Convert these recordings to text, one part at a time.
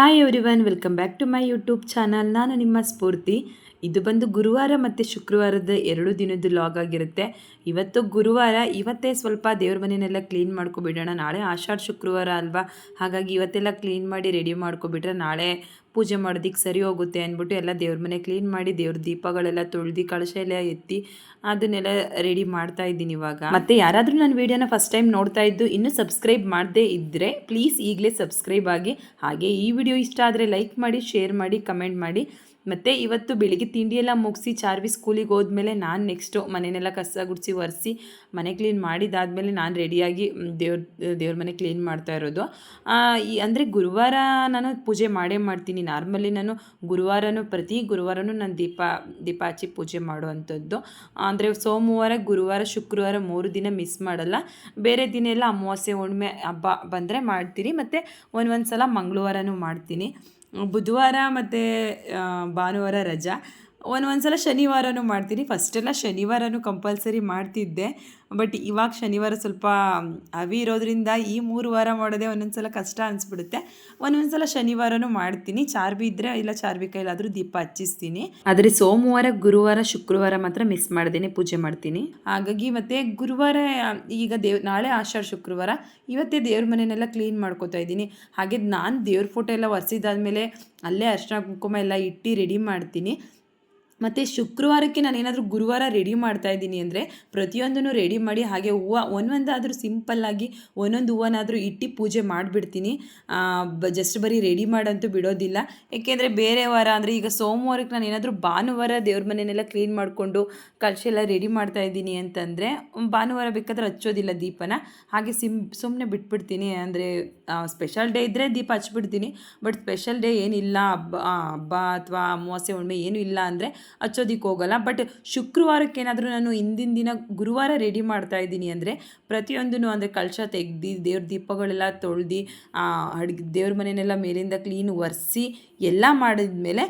Hi everyone welcome back to my YouTube channel ನಾನು ನಿಮ್ಮ ಸ್ಫೂರ್ತಿ. ಇದು ಬಂದು ಗುರುವಾರ ಮತ್ತು ಶುಕ್ರವಾರದ ಎರಡು ದಿನದ ಲಾಗ್ ಆಗಿರುತ್ತೆ. ಇವತ್ತು ಗುರುವಾರ, ಇವತ್ತೇ ಸ್ವಲ್ಪ ದೇವ್ರ ಮನೆಯನ್ನೆಲ್ಲ ಕ್ಲೀನ್ ಮಾಡ್ಕೊಬಿಡೋಣ. ನಾಳೆ ಆಷಾಢ ಶುಕ್ರವಾರ ಅಲ್ವಾ? ಹಾಗಾಗಿ ಇವತ್ತೆಲ್ಲ ಕ್ಲೀನ್ ಮಾಡಿ ರೆಡಿ ಮಾಡ್ಕೊಬಿಟ್ರೆ ನಾಳೆ ಪೂಜೆ ಮಾಡೋದಕ್ಕೆ ಸರಿ ಹೋಗುತ್ತೆ ಅಂದ್ಬಿಟ್ಟು ಎಲ್ಲ ದೇವ್ರ ಮನೆ ಕ್ಲೀನ್ ಮಾಡಿ ದೇವ್ರ ದೀಪಗಳೆಲ್ಲ ತೊಳ್ದು ಕಳಶ ಎಲ್ಲ ಎತ್ತಿ ಅದನ್ನೆಲ್ಲ ರೆಡಿ ಮಾಡ್ತಾ ಇದ್ದೀನಿ ಇವಾಗ. ಮತ್ತೆ ಯಾರಾದರೂ ನನ್ನ ವಿಡಿಯೋನ ಫಸ್ಟ್ ಟೈಮ್ ನೋಡ್ತಾ ಇದ್ದು ಇನ್ನೂ ಸಬ್ಸ್ಕ್ರೈಬ್ ಮಾಡದೇ ಇದ್ದರೆ ಪ್ಲೀಸ್ ಈಗಲೇ ಸಬ್ಸ್ಕ್ರೈಬ್ ಆಗಿ. ಹಾಗೆ ಈ ವಿಡಿಯೋ ಇಷ್ಟ ಆದರೆ ಲೈಕ್ ಮಾಡಿ ಶೇರ್ ಮಾಡಿ ಕಮೆಂಟ್ ಮಾಡಿ. ಮತ್ತು ಇವತ್ತು ಬೆಳಿಗ್ಗೆ ಎಲ್ಲ ಮುಗಿಸಿ ಚಾರ್ವಿ ಸ್ಕೂಲಿಗೆ ಹೋದ್ಮೇಲೆ ನಾನು ನೆಕ್ಸ್ಟು ಮನೆಯೆಲ್ಲ ಕಸ ಗುಡಿಸಿ ಒರೆಸಿ ಮನೆ ಕ್ಲೀನ್ ಮಾಡಿದಾದಮೇಲೆ ನಾನು ರೆಡಿಯಾಗಿ ದೇವ್ರ ದೇವ್ರ ಮನೆ ಕ್ಲೀನ್ ಮಾಡ್ತಾ ಇರೋದು. ಈ ಅಂದರೆ ಗುರುವಾರ ನಾನು ಪೂಜೆ ಮಾಡೇ ಮಾಡ್ತೀನಿ. ನಾರ್ಮಲಿ ನಾನು ಗುರುವಾರನೂ, ಪ್ರತಿ ಗುರುವಾರನೂ ನಾನು ದೀಪ ದೀಪ ಹಚ್ಚಿ ಪೂಜೆ ಮಾಡುವಂಥದ್ದು. ಅಂದರೆ ಸೋಮವಾರ, ಗುರುವಾರ, ಶುಕ್ರವಾರ ಮೂರು ದಿನ ಮಿಸ್ ಮಾಡಲ್ಲ. ಬೇರೆ ದಿನ ಎಲ್ಲ ಅಮಾವಾಸ್ಯೆ, ಹುಣ್ಣಿಮೆ ಹಬ್ಬ ಬಂದರೆ ಮಾಡ್ತೀನಿ ಮತ್ತು ಒಂದೊಂದು ಸಲ ಮಂಗಳವಾರನೂ ಮಾಡ್ತೀನಿ. ಬುಧವಾರ ಮತ್ತು ಭಾನುವಾರ ರಜಾ ಒಂದು ಸಲ ಶನಿವಾರನೂ ಮಾಡ್ತೀನಿ. ಫಸ್ಟೆಲ್ಲ ಶನಿವಾರನೂ ಕಂಪಲ್ಸರಿ ಮಾಡ್ತಿದ್ದೆ. ಬಟ್ ಇವಾಗ ಶನಿವಾರ ಸ್ವಲ್ಪ ಅವಿ ಇರೋದ್ರಿಂದ ಈ ಮೂರು ವಾರ ಮಾಡೋದೇ ಒಂದೊಂದು ಸಲ ಕಷ್ಟ ಅನಿಸ್ಬಿಡುತ್ತೆ. ಒಂದೊಂದು ಸಲ ಶನಿವಾರನೂ ಮಾಡ್ತೀನಿ. ಚಾರ್ಬಿ ಇದ್ದರೆ ಇಲ್ಲ ಚಾರ್ಬಿ ಕೈಲಾದರೂ ದೀಪ ಹಚ್ಚಿಸ್ತೀನಿ. ಆದರೆ ಸೋಮವಾರ, ಗುರುವಾರ, ಶುಕ್ರವಾರ ಮಾತ್ರ ಮಿಸ್ ಮಾಡ್ದೇನೆ, ಪೂಜೆ ಮಾಡ್ತೀನಿ. ಹಾಗಾಗಿ ಮತ್ತು ಗುರುವಾರ, ಈಗ ದೇವ್, ನಾಳೆ ಆಷಾಢ, ಶುಕ್ರವಾರ. ಇವತ್ತೇ ದೇವ್ರ ಮನೆಯನ್ನೆಲ್ಲ ಕ್ಲೀನ್ ಮಾಡ್ಕೋತಾ ಇದ್ದೀನಿ. ಹಾಗೆ ನಾನು ದೇವ್ರ ಫೋಟೋ ಎಲ್ಲ ಒರೆಸಿದಾದ್ಮೇಲೆ ಅಲ್ಲೇ ಅರ್ಶಿನ ಕುಂಕುಮ ಎಲ್ಲ ಇಟ್ಟು ರೆಡಿ ಮಾಡ್ತೀನಿ. ಮತ್ತು ಶುಕ್ರವಾರಕ್ಕೆ ನಾನು ಏನಾದರೂ ಗುರುವಾರ ರೆಡಿ ಮಾಡ್ತಾ ಇದ್ದೀನಿ ಅಂದರೆ ಪ್ರತಿಯೊಂದನ್ನು ರೆಡಿ ಮಾಡಿ ಹಾಗೆ ಹೂವು ಒಂದೊಂದಾದರೂ ಸಿಂಪಲ್ಲಾಗಿ ಒಂದೊಂದು ಹೂವನಾದರೂ ಇಟ್ಟು ಪೂಜೆ ಮಾಡಿಬಿಡ್ತೀನಿ. ಜಸ್ಟ್ ಬರೀ ರೆಡಿ ಮಾಡಂತೂ ಬಿಡೋದಿಲ್ಲ. ಏಕೆಂದರೆ ಬೇರೆ ವಾರ ಅಂದರೆ ಈಗ ಸೋಮವಾರಕ್ಕೆ ನಾನು ಏನಾದರೂ ಭಾನುವಾರ ದೇವ್ರ ಮನೆಯನ್ನೆಲ್ಲ ಕ್ಲೀನ್ ಮಾಡಿಕೊಂಡು ಕಲಶ ರೆಡಿ ಮಾಡ್ತಾ ಇದ್ದೀನಿ ಅಂತಂದರೆ ಭಾನುವಾರ ಬೇಕಾದ್ರೆ ಹಚ್ಚೋದಿಲ್ಲ ದೀಪನ. ಹಾಗೆ ಸಿಮ್ ಸುಮ್ಮನೆ ಬಿಟ್ಬಿಡ್ತೀನಿ ಅಂದರೆ ಸ್ಪೆಷಲ್ ಡೇ ಇದ್ದರೆ ದೀಪ ಹಚ್ಬಿಡ್ತೀನಿ. ಬಟ್ ಸ್ಪೆಷಲ್ ಡೇ ಏನಿಲ್ಲ, ಹಬ್ಬ ಹಬ್ಬ ಅಥವಾ ಅಮಾವಾಸ್ಯೆ ಹುಣ್ಣಿಮೆ ಏನೂ ಇಲ್ಲ ಅಂದರೆ ಹಚ್ಚೋದಿಕ್ಕೆ ಹೋಗಲ್ಲ. ಬಟ್ ಶುಕ್ರವಾರಕ್ಕೇನಾದರೂ ನಾನು ಹಿಂದಿನ ದಿನ ಗುರುವಾರ ರೆಡಿ ಮಾಡ್ತಾ ಇದ್ದೀನಿ ಅಂದರೆ ಪ್ರತಿಯೊಂದೂ ಅಂದರೆ ಕಳಶ ತೆಗ್ದು, ದೇವ್ರ ದೀಪಗಳೆಲ್ಲ ತೊಳ್ದು ಅಡುಗೆ ದೇವ್ರ ಮನೆಯನ್ನೆಲ್ಲ ಮೇಲಿಂದ ಕ್ಲೀನ್ ಒರೆಸಿ, ಎಲ್ಲ ಮಾಡಿದ ಮೇಲೆ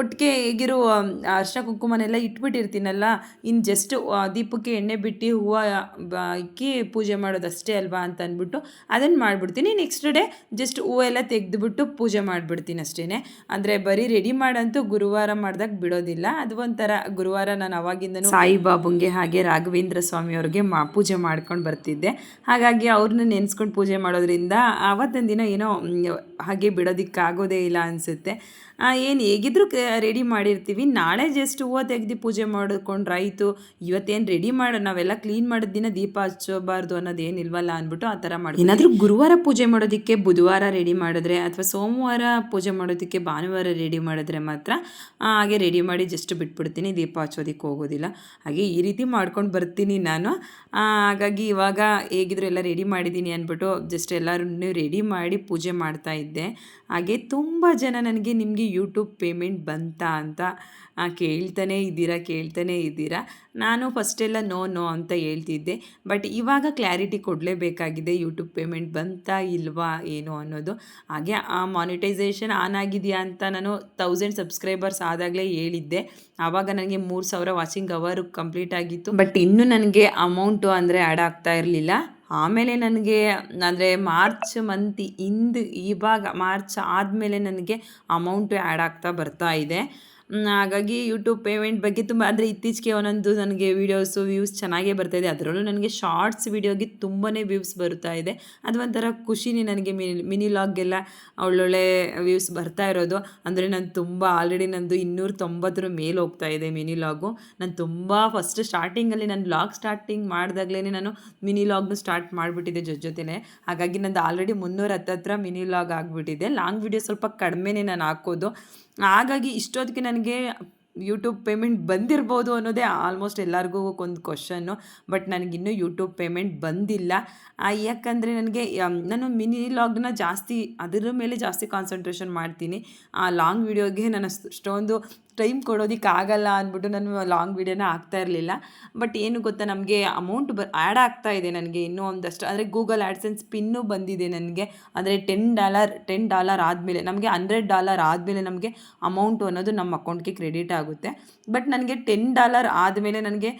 ಒಟ್ಟಿಗೆ ಈಗಿರೋ ಅರ್ಶಿನ ಕುಂಕುಮನೆಲ್ಲ ಇಟ್ಬಿಟ್ಟಿರ್ತೀನಲ್ಲ ಇನ್ನು ಜಸ್ಟ್ ದೀಪಕ್ಕೆ ಎಣ್ಣೆ ಬಿಟ್ಟು ಹೂವು ಇಕ್ಕಿ ಪೂಜೆ ಮಾಡೋದಷ್ಟೇ ಅಲ್ವಾ ಅಂತ ಅಂದ್ಬಿಟ್ಟು ಅದನ್ನು ಮಾಡಿಬಿಡ್ತೀನಿ. ನೆಕ್ಸ್ಟ್ ಡೇ ಜಸ್ಟ್ ಹೂವೆಲ್ಲ ತೆಗೆದುಬಿಟ್ಟು ಪೂಜೆ ಮಾಡಿಬಿಡ್ತೀನಿ ಅಷ್ಟೇ ಅಂದರೆ ಬರೀ ರೆಡಿ ಮಾಡಂತೂ ಗುರುವಾರ ಮಾಡಿದಾಗ ಬಿಡೋದಿಲ್ಲ. ಅದು ಒಂಥರ ಗುರುವಾರ ನಾನು ಅವಾಗಿಂದ ಸಾಯಿಬಾಬುಂಗೆ ಹಾಗೆ ರಾಘವೇಂದ್ರ ಸ್ವಾಮಿಯವ್ರಿಗೆ ಮಾ, ಪೂಜೆ ಮಾಡ್ಕೊಂಡು ಬರ್ತಿದ್ದೆ. ಹಾಗಾಗಿ ಅವ್ರನ್ನ ನೆನೆಸ್ಕೊಂಡು ಪೂಜೆ ಮಾಡೋದ್ರಿಂದ ಆವತ್ತಿನ ದಿನ ಏನೋ ಹಾಗೆ ಬಿಡೋದಕ್ಕಾಗೋದೇ ಇಲ್ಲ ಅನಿಸುತ್ತೆ. ಏನು ಹೇಗಿದ್ರು ರೆಡಿ ಮಾಡಿರ್ತೀವಿ. ನಾಳೆ ಜಸ್ಟ್ ಹೂವು ತೆಗ್ದು ಪೂಜೆ ಮಾಡಿಕೊಂಡ್ರಾಯಿತು ಇವತ್ತೇನು ರೆಡಿ ಮಾಡೋ, ನಾವೆಲ್ಲ ಕ್ಲೀನ್ ಮಾಡಿದ ದಿನ ದೀಪ ಹಚ್ಚಬಾರ್ದು ಅನ್ನೋದೇನಿಲ್ವಲ್ಲ ಅಂದ್ಬಿಟ್ಟು ಆ ಥರ ಮಾಡಿ ಏನಾದರೂ ಗುರುವಾರ ಪೂಜೆ ಮಾಡೋದಕ್ಕೆ ಬುಧವಾರ ರೆಡಿ ಮಾಡಿದ್ರೆ ಅಥವಾ ಸೋಮವಾರ ಪೂಜೆ ಮಾಡೋದಕ್ಕೆ ಭಾನುವಾರ ರೆಡಿ ಮಾಡಿದ್ರೆ ಮಾತ್ರ ಹಾಗೆ ರೆಡಿ ಮಾಡಿ ಜಸ್ಟ್ ಬಿಟ್ಬಿಡ್ತೀನಿ, ದೀಪ ಹಚ್ಚೋದಕ್ಕೆ ಹೋಗೋದಿಲ್ಲ. ಹಾಗೆ ಈ ರೀತಿ ಮಾಡ್ಕೊಂಡು ಬರ್ತೀನಿ ನಾನು. ಹಾಗಾಗಿ ಇವಾಗ ಹೇಗಿದ್ರು ಎಲ್ಲ ರೆಡಿ ಮಾಡಿದ್ದೀನಿ ಅಂದ್ಬಿಟ್ಟು ಜಸ್ಟ್ ಎಲ್ಲರೂ ರೆಡಿ ಮಾಡಿ ಪೂಜೆ ಮಾಡ್ತಾ ಇದ್ದೆ. ಹಾಗೆ ತುಂಬ ಜನ ನನಗೆ ನಿಮಗೆ ಯೂಟ್ಯೂಬ್ ಪೇಮೆಂಟ್ ಬಂತಾ ಅಂತ ಕೇಳ್ತಾನೇ ಇದ್ದೀರಾ ಕೇಳ್ತಾನೇ ಇದ್ದೀರಾ? ನಾನು ಫಸ್ಟೆಲ್ಲ ನೋ ನೋ ಅಂತ ಹೇಳ್ತಿದ್ದೆ. ಬಟ್ ಇವಾಗ ಕ್ಲಾರಿಟಿ ಕೊಡಲೇಬೇಕಾಗಿದೆ ಯೂಟ್ಯೂಬ್ ಪೇಮೆಂಟ್ ಬಂತಾ ಇಲ್ವಾ, ಏನು ಅನ್ನೋದು. ಹಾಗೆ ಆ ಮಾನಿಟೈಸೇಷನ್ ಆನ್ ಆಗಿದೆಯಾ ಅಂತ ನಾನು ತೌಸಂಡ್ ಸಬ್ಸ್ಕ್ರೈಬರ್ಸ್ ಆದಾಗಲೇ ಹೇಳಿದ್ದೆ. ಆವಾಗ ನನಗೆ ಮೂರು ಸಾವಿರ ವಾಚಿಂಗ್ ಅವರ್ ಕಂಪ್ಲೀಟ್ ಆಗಿತ್ತು. ಬಟ್ ಇನ್ನೂ ನನಗೆ ಅಮೌಂಟು ಅಂದರೆ ಆ್ಯಡ್ ಆಗ್ತಾ ಇರಲಿಲ್ಲ. ಆಮೇಲೆ ನನಗೆ, ಅಂದರೆ ಮಾರ್ಚ್ ಮಂತ್ ಇಂದು ಇವಾಗ ಮಾರ್ಚ್ ಆದಮೇಲೆ ನನಗೆ ಅಮೌಂಟು ಆ್ಯಡ್ ಆಗ್ತಾ ಬರ್ತಾ ಇದೆ. ಹಾಗಾಗಿ ಯೂಟ್ಯೂಬ್ ಪೇಮೆಂಟ್ ಬಗ್ಗೆ ತುಂಬ ಅಂದರೆ ಇತ್ತೀಚೆಗೆ ಒಂದೊಂದು ನನಗೆ ವೀಡಿಯೋಸು ವ್ಯೂಸ್ ಚೆನ್ನಾಗೇ ಬರ್ತಾಯಿದೆ ಅದರಲ್ಲೂ ನನಗೆ ಶಾರ್ಟ್ಸ್ ವೀಡಿಯೋಗೆ ತುಂಬಾ ವ್ಯೂಸ್ ಬರ್ತಾ ಇದೆ. ಅದು ಒಂಥರ ಖುಷಿನೇ ನನಗೆ ಮಿನಿ ಮಿನಿ ಲಾಗ್ಗೆಲ್ಲ ಒಳ್ಳೊಳ್ಳೆ ವ್ಯೂಸ್ ಬರ್ತಾ ಇರೋದು. ಅಂದರೆ ನಾನು ತುಂಬ ಆಲ್ರೆಡಿ ನಂದು ಇನ್ನೂರ ತೊಂಬತ್ತರ ಮೇಲೆ ಹೋಗ್ತಾ ಇದೆ ಮಿನಿ ಲಾಗು ನಾನು ತುಂಬ ಫಸ್ಟ್ ಸ್ಟಾರ್ಟಿಂಗಲ್ಲಿ ನಾನು ಲಾಗ್ ಸ್ಟಾರ್ಟಿಂಗ್ ಮಾಡಿದಾಗಲೇ ನಾನು ಮಿನಿ ಲಾಗ್ನು ಸ್ಟಾರ್ಟ್ ಮಾಡಿಬಿಟ್ಟಿದ್ದೆ ಜೊತೆ ಜೊತೆನೇ. ಹಾಗಾಗಿ ನಂದು ಆಲ್ರೆಡಿ ಮುನ್ನೂರ ಹತ್ತತ್ರ ಮಿನಿ ಲಾಗ್ ಆಗಿಬಿಟ್ಟಿದೆ. ಲಾಂಗ್ ವೀಡಿಯೋ ಸ್ವಲ್ಪ ಕಡಿಮೆನೇ ನಾನು ಹಾಕೋದು. ಹಾಗಾಗಿ ಇಷ್ಟೊತ್ತಿಗೆ ನನಗೆ ಯೂಟ್ಯೂಬ್ ಪೇಮೆಂಟ್ ಬಂದಿರ್ಬೋದು ಅನ್ನೋದೇ ಆಲ್ಮೋಸ್ಟ್ ಎಲ್ಲರಿಗೂ ಒಂದು ಕ್ವಶನ್ನು ಬಟ್ ನನಗಿನ್ನೂ ಯೂಟ್ಯೂಬ್ ಪೇಮೆಂಟ್ ಬಂದಿಲ್ಲ. ಯಾಕಂದರೆ ನನಗೆ ನಾನು ಮಿನಿ ಲಾಗ್ನ ಜಾಸ್ತಿ, ಅದರ ಮೇಲೆ ಜಾಸ್ತಿ ಕಾನ್ಸಂಟ್ರೇಷನ್ ಮಾಡ್ತೀನಿ. ಆ ಲಾಂಗ್ ವೀಡಿಯೋಗೆ ನಾನು ಅಷ್ಟೊಂದು ಟೈಮ್ ಕೊಡೋದಕ್ಕೆ ಆಗಲ್ಲ ಅಂದ್ಬಿಟ್ಟು ನಾನು ಲಾಂಗ್ ವೀಡಿಯೋನ ಆಗ್ತಾ ಇರಲಿಲ್ಲ. ಬಟ್ ಏನು ಗೊತ್ತಾ, ನಮಗೆ ಅಮೌಂಟ್ ಬ ಆ್ಯಡ್ ಆಗ್ತಾ ಇದೆ ನನಗೆ ಇನ್ನೂ ಒಂದಷ್ಟು. ಅಂದರೆ ಗೂಗಲ್ ಆ್ಯಡ್ಸೆನ್ಸ್ ಪಿನ್ನು ಬಂದಿದೆ ನನಗೆ. ಅಂದರೆ ಟೆನ್ ಡಾಲರ್ ಟೆನ್ ಡಾಲರ್ ಆದಮೇಲೆ, ನಮಗೆ ಹಂಡ್ರೆಡ್ ಡಾಲರ್ ಆದಮೇಲೆ ನಮಗೆ ಅಮೌಂಟು ಅನ್ನೋದು ನಮ್ಮ ಅಕೌಂಟ್ಗೆ ಕ್ರೆಡಿಟ್ ಆಗುತ್ತೆ. ಬಟ್ ನನಗೆ ಟೆನ್ ಡಾಲರ್ ಆದಮೇಲೆ ನನಗೆ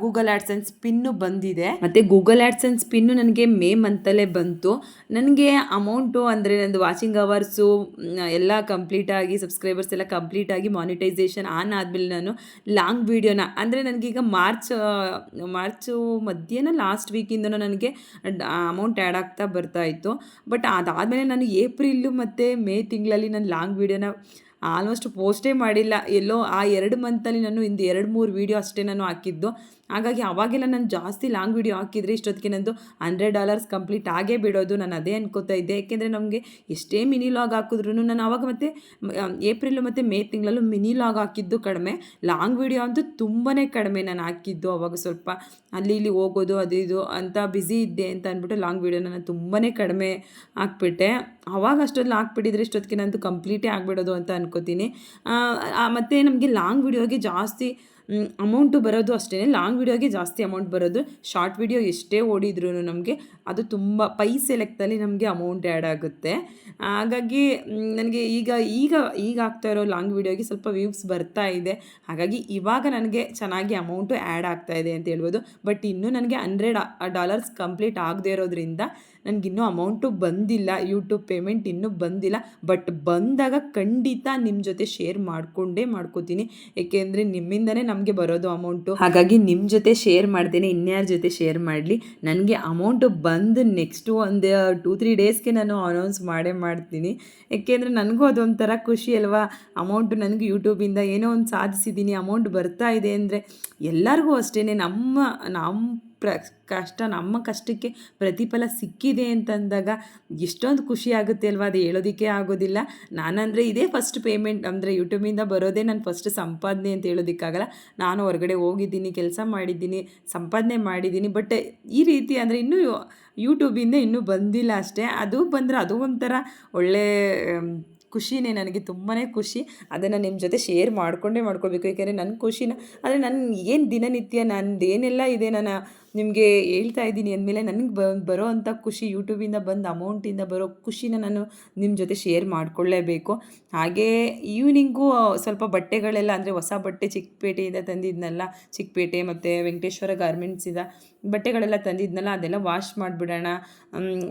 ಗೂಗಲ್ ಆ್ಯಡ್ಸೆನ್ಸ್ ಪಿನ್ನು ಬಂದಿದೆ. ಮತ್ತು ಗೂಗಲ್ ಆ್ಯಡ್ಸೆನ್ಸ್ ಪಿನ್ನು ನನಗೆ ಮೇ ಮಂತಲ್ಲೇ ಬಂತು. ನನಗೆ ಅಮೌಂಟು ಅಂದರೆ ನಂದು ವಾಚಿಂಗ್ ಅವರ್ಸು ಎಲ್ಲ ಕಂಪ್ಲೀಟಾಗಿ ಸಬ್ಸ್ಕ್ರೈಬರ್ಸ್ ಎಲ್ಲ ಕಂಪ್ಲೀಟಾಗಿ ಮಾನಿಟೈಸೇಷನ್ ಆನ್ ಆದಮೇಲೆ ನಾನು ಲಾಂಗ್ ವೀಡಿಯೋನ ಅಂದರೆ ನನಗೀಗ ಮಾರ್ಚ್ ಮಾರ್ಚು ಮಧ್ಯಾಹ್ನ ಲಾಸ್ಟ್ ವೀಕಿಂದನೂ ನನಗೆ ಅಮೌಂಟ್ ಆ್ಯಡ್ ಆಗ್ತಾ ಬರ್ತಾ ಇತ್ತು. ಬಟ್ ಅದಾದಮೇಲೆ ನಾನು ಏಪ್ರಿಲ್ಲು ಮತ್ತು ಮೇ ತಿಂಗಳಲ್ಲಿ ನಾನು ಲಾಂಗ್ ವೀಡಿಯೋನ ಆಲ್ಮೋಸ್ಟ್ ಪೋಸ್ಟೇ ಮಾಡಿಲ್ಲ. ಎಲ್ಲೋ ಆ ಎರಡು ಮಂತಲ್ಲಿ ನಾನು ಇಂದು ಎರಡು ಮೂರು ವೀಡಿಯೋ ಅಷ್ಟೇ ನಾನು ಹಾಕಿದ್ದು. ಹಾಗಾಗಿ ಅವಾಗೆಲ್ಲ ನಾನು ಜಾಸ್ತಿ ಲಾಂಗ್ ವೀಡಿಯೋ ಹಾಕಿದರೆ ಇಷ್ಟೊತ್ತಿಗೆ ನಂದು ಹಂಡ್ರೆಡ್ ಡಾಲರ್ಸ್ ಕಂಪ್ಲೀಟ್ ಆಗೇ ಬಿಡೋದು. ನಾನು ಅದೇ ಅನ್ಕೋತಾ ಇದ್ದೆ. ಯಾಕೆಂದರೆ ನಮಗೆ ಎಷ್ಟೇ ಮಿನಿ ಲಾಗ್ ಹಾಕಿದ್ರು ನಾನು ಆವಾಗ ಮತ್ತೆ ಏಪ್ರಿಲ್ ಮತ್ತು ಮೇ ತಿಂಗಳಲ್ಲೂ ಮಿನಿ ಲಾಗ್ ಹಾಕಿದ್ದು ಕಡಿಮೆ. ಲಾಂಗ್ ವೀಡಿಯೋ ಅಂತೂ ತುಂಬಾ ಕಡಿಮೆ ನಾನು ಹಾಕಿದ್ದು ಅವಾಗ ಸ್ವಲ್ಪ. ಅಲ್ಲಿ ಇಲ್ಲಿ ಹೋಗೋದು, ಅದು ಇದು ಅಂತ ಬ್ಯುಸಿ ಇದ್ದೆ ಅಂತ ಅಂದ್ಬಿಟ್ಟು ಲಾಂಗ್ ವೀಡಿಯೋನ ನಾನು ತುಂಬಾ ಕಡಿಮೆ ಹಾಕ್ಬಿಟ್ಟೆ. ಅವಾಗ ಅಷ್ಟೊಂದು ಹಾಕ್ಬಿಟ್ಟಿದ್ರೆ ಇಷ್ಟೊತ್ತಿಗೆ ನಂದು ಕಂಪ್ಲೀಟೇ ಆಗಿಬಿಡೋದು ಅಂತ ಅನ್ಕೋತೀನಿ. ಮತ್ತು ನಮಗೆ ಲಾಂಗ್ ವೀಡಿಯೋಗೆ ಜಾಸ್ತಿ ಅಮೌಂಟು ಬರೋದು ಅಷ್ಟೇ ಲಾಂಗ್ ವೀಡಿಯೋಗೆ ಜಾಸ್ತಿ ಅಮೌಂಟ್ ಬರೋದು. ಶಾರ್ಟ್ ವೀಡಿಯೋ ಎಷ್ಟೇ ಓಡಿದ್ರೂ ನಮಗೆ ಅದು ತುಂಬ ಪೈಸೆ ಲೆಕ್ಕದಲ್ಲಿ ನಮಗೆ ಅಮೌಂಟ್ ಆ್ಯಡ್ ಆಗುತ್ತೆ. ಹಾಗಾಗಿ ನನಗೆ ಈಗ ಈಗ ಈಗ ಆಗ್ತಾ ಇರೋ ಲಾಂಗ್ ವೀಡಿಯೋಗೆ ಸ್ವಲ್ಪ ವ್ಯೂಸ್ ಬರ್ತಾ ಇದೆ. ಹಾಗಾಗಿ ಇವಾಗ ನನಗೆ ಚೆನ್ನಾಗಿ ಅಮೌಂಟು ಆ್ಯಡ್ ಆಗ್ತಾ ಇದೆ ಅಂತ ಹೇಳ್ಬೋದು. ಬಟ್ ಇನ್ನೂ ನನಗೆ ಹಂಡ್ರೆಡ್ ಡಾಲರ್ಸ್ ಕಂಪ್ಲೀಟ್ ಆಗದೇ ಇರೋದ್ರಿಂದ ನನಗಿನ್ನೂ ಅಮೌಂಟು ಬಂದಿಲ್ಲ ಯೂಟ್ಯೂಬ್ ಪೇಮೆಂಟ್ ಇನ್ನೂ ಬಂದಿಲ್ಲ ಬಟ್ ಬಂದಾಗ ಖಂಡಿತ ನಿಮ್ಮ ಜೊತೆ ಶೇರ್ ಮಾಡಿಕೊಂಡೇ ಮಾಡ್ಕೋತೀನಿ. ಏಕೆಂದರೆ ನಿಮ್ಮಿಂದನೇ ನಮಗೆ ಬರೋದು ಅಮೌಂಟು ಹಾಗಾಗಿ ನಿಮ್ಮ ಜೊತೆ ಶೇರ್ ಮಾಡ್ತೇನೆ, ಇನ್ಯಾರ ಜೊತೆ ಶೇರ್ ಮಾಡಲಿ. ನನಗೆ ಅಮೌಂಟು ಬಂದು ನೆಕ್ಸ್ಟು ಒಂದು ಟೂ ತ್ರೀ ಡೇಸ್ಗೆ ನಾನು ಅನೌನ್ಸ್ ಮಾಡೇ ಮಾಡ್ತೀನಿ. ಏಕೆಂದರೆ ನನಗೂ ಅದೊಂಥರ ಖುಷಿ ಅಲ್ವಾ? ಅಮೌಂಟು ನನಗೆ ಯೂಟ್ಯೂಬಿಂದ ಏನೋ ಒಂದು ಸಾಧಿಸಿದ್ದೀನಿ ಅಮೌಂಟ್ ಬರ್ತಾ ಇದೆ ಅಂದರೆ ಎಲ್ಲರಿಗೂ ಅಷ್ಟೇ ನಮ್ಮ ನಮ್ಮ ಪ್ರ ಕಷ್ಟ, ನಮ್ಮ ಕಷ್ಟಕ್ಕೆ ಪ್ರತಿಫಲ ಸಿಕ್ಕಿದೆ ಅಂತಂದಾಗ ಎಷ್ಟೊಂದು ಖುಷಿ ಆಗುತ್ತೆ ಅಲ್ವಾ? ಅದು ಹೇಳೋದಕ್ಕೆ ಆಗೋದಿಲ್ಲ. ನಾನಂದರೆ ಇದೇ ಫಸ್ಟ್ ಪೇಮೆಂಟ್ ಅಂದರೆ ಯೂಟ್ಯೂಬಿಂದ ಬರೋದೇ ನಾನು ಫಸ್ಟ್ ಸಂಪಾದನೆ ಅಂತ ಹೇಳೋದಕ್ಕಾಗಲ್ಲ. ನಾನು ಹೊರಗಡೆ ಹೋಗಿದ್ದೀನಿ, ಕೆಲಸ ಮಾಡಿದ್ದೀನಿ, ಸಂಪಾದನೆ ಮಾಡಿದ್ದೀನಿ. ಬಟ್ ಈ ರೀತಿ ಅಂದರೆ ಇನ್ನೂ ಯೂಟ್ಯೂಬಿಂದ ಇನ್ನೂ ಬಂದಿಲ್ಲ ಅಷ್ಟೇ. ಅದು ಬಂದರೆ ಅದು ಒಂಥರ ಒಳ್ಳೆ ಖುಷಿನೇ ನನಗೆ ತುಂಬಾ ಖುಷಿ. ಅದನ್ನು ನಿಮ್ಮ ಜೊತೆ ಶೇರ್ ಮಾಡಿಕೊಂಡೇ ಮಾಡ್ಕೊಳ್ಬೇಕು. ಯಾಕೆಂದರೆ ನನ್ನ ಖುಷಿನ ಆದರೆ ನನ್ನ ಏನು ದಿನನಿತ್ಯ ನಂದು ಏನೆಲ್ಲ ಇದೆ ನಾನು ನಿಮಗೆ ಹೇಳ್ತಾ ಇದ್ದೀನಿ ಅಂದಮೇಲೆ ನನಗೆ ಬ ಬರೋ ಅಂಥ ಖುಷಿ ಯೂಟ್ಯೂಬಿಂದ ಬಂದ ಅಮೌಂಟಿಂದ ಬರೋ ಖುಷಿನ ನಾನು ನಿಮ್ಮ ಜೊತೆ ಶೇರ್ ಮಾಡಿಕೊಳ್ಳೇಬೇಕು. ಹಾಗೇ ಈವ್ನಿಂಗು ಸ್ವಲ್ಪ ಬಟ್ಟೆಗಳೆಲ್ಲ ಅಂದರೆ ಹೊಸ ಬಟ್ಟೆ ಚಿಕ್ಕಪೇಟೆಯಿಂದ ತಂದಿದ್ನಲ್ಲ, ಚಿಕ್ಕಪೇಟೆ ಮತ್ತು ವೆಂಕಟೇಶ್ವರ ಗಾರ್ಮೆಂಟ್ಸಿಂದ ಬಟ್ಟೆಗಳೆಲ್ಲ ತಂದಿದ್ನಲ್ಲ, ಅದೆಲ್ಲ ವಾಶ್ ಮಾಡಿಬಿಡೋಣ.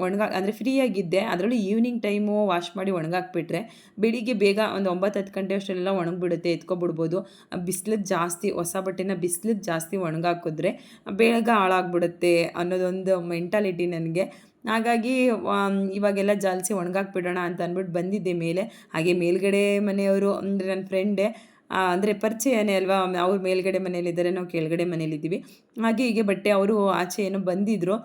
ಒಣಗಾ, ಅಂದರೆ ಫ್ರೀಯಾಗಿದ್ದೆ ಅದರಲ್ಲೂ ಈವ್ನಿಂಗ್ ಟೈಮು ವಾಶ್ ಮಾಡಿ ಒಣಗಾಕ್ಬಿಟ್ರೆ ಬೆಳಿಗ್ಗೆ ಬೇಗ ಒಂದು ಒಂಬತ್ತು ಹತ್ತು ಗಂಟೆ ಅಷ್ಟೆಲ್ಲ ಒಣಗಿಬಿಡುತ್ತೆ, ಎತ್ಕೊಬಿಡ್ಬೋದು. ಬಿಸ್ಲದ್ದು ಜಾಸ್ತಿ, ಹೊಸ ಬಟ್ಟೆನ ಬಿಸ್ಲದ್ದು ಜಾಸ್ತಿ ಒಣಗಾಕಿದ್ರೆ ಬೇಗ ಹಾಳಾಗ್ಬಿಡುತ್ತೆ ಅನ್ನೋದೊಂದು ಮೆಂಟಾಲಿಟಿ ನನಗೆ. ಹಾಗಾಗಿ ಇವಾಗೆಲ್ಲ ಜಾಲಿಸಿ ಒಣಗಾಕ್ಬಿಡೋಣ ಅಂತ ಅಂದ್ಬಿಟ್ಟು ಬಂದಿದ್ದೆ ಮೇಲೆ. ಹಾಗೆ ಮೇಲ್ಗಡೆ ಮನೆಯವರು, ಅಂದರೆ ನನ್ನ ಫ್ರೆಂಡೇ ಅಂದರೆ ಪರಿಚಯನೇ ಅಲ್ವಾ, ಅವ್ರು ಮೇಲ್ಗಡೆ ಮನೇಲಿದ್ದಾರೆ ನಾವು ಕೆಳಗಡೆ ಮನೇಲಿದ್ದೀವಿ ಹಾಗೆ ಹೀಗೆ ಬಟ್ಟೆ ಅವರು ಆಚೆ ಏನೋ ಬಂದಿದ್ದರು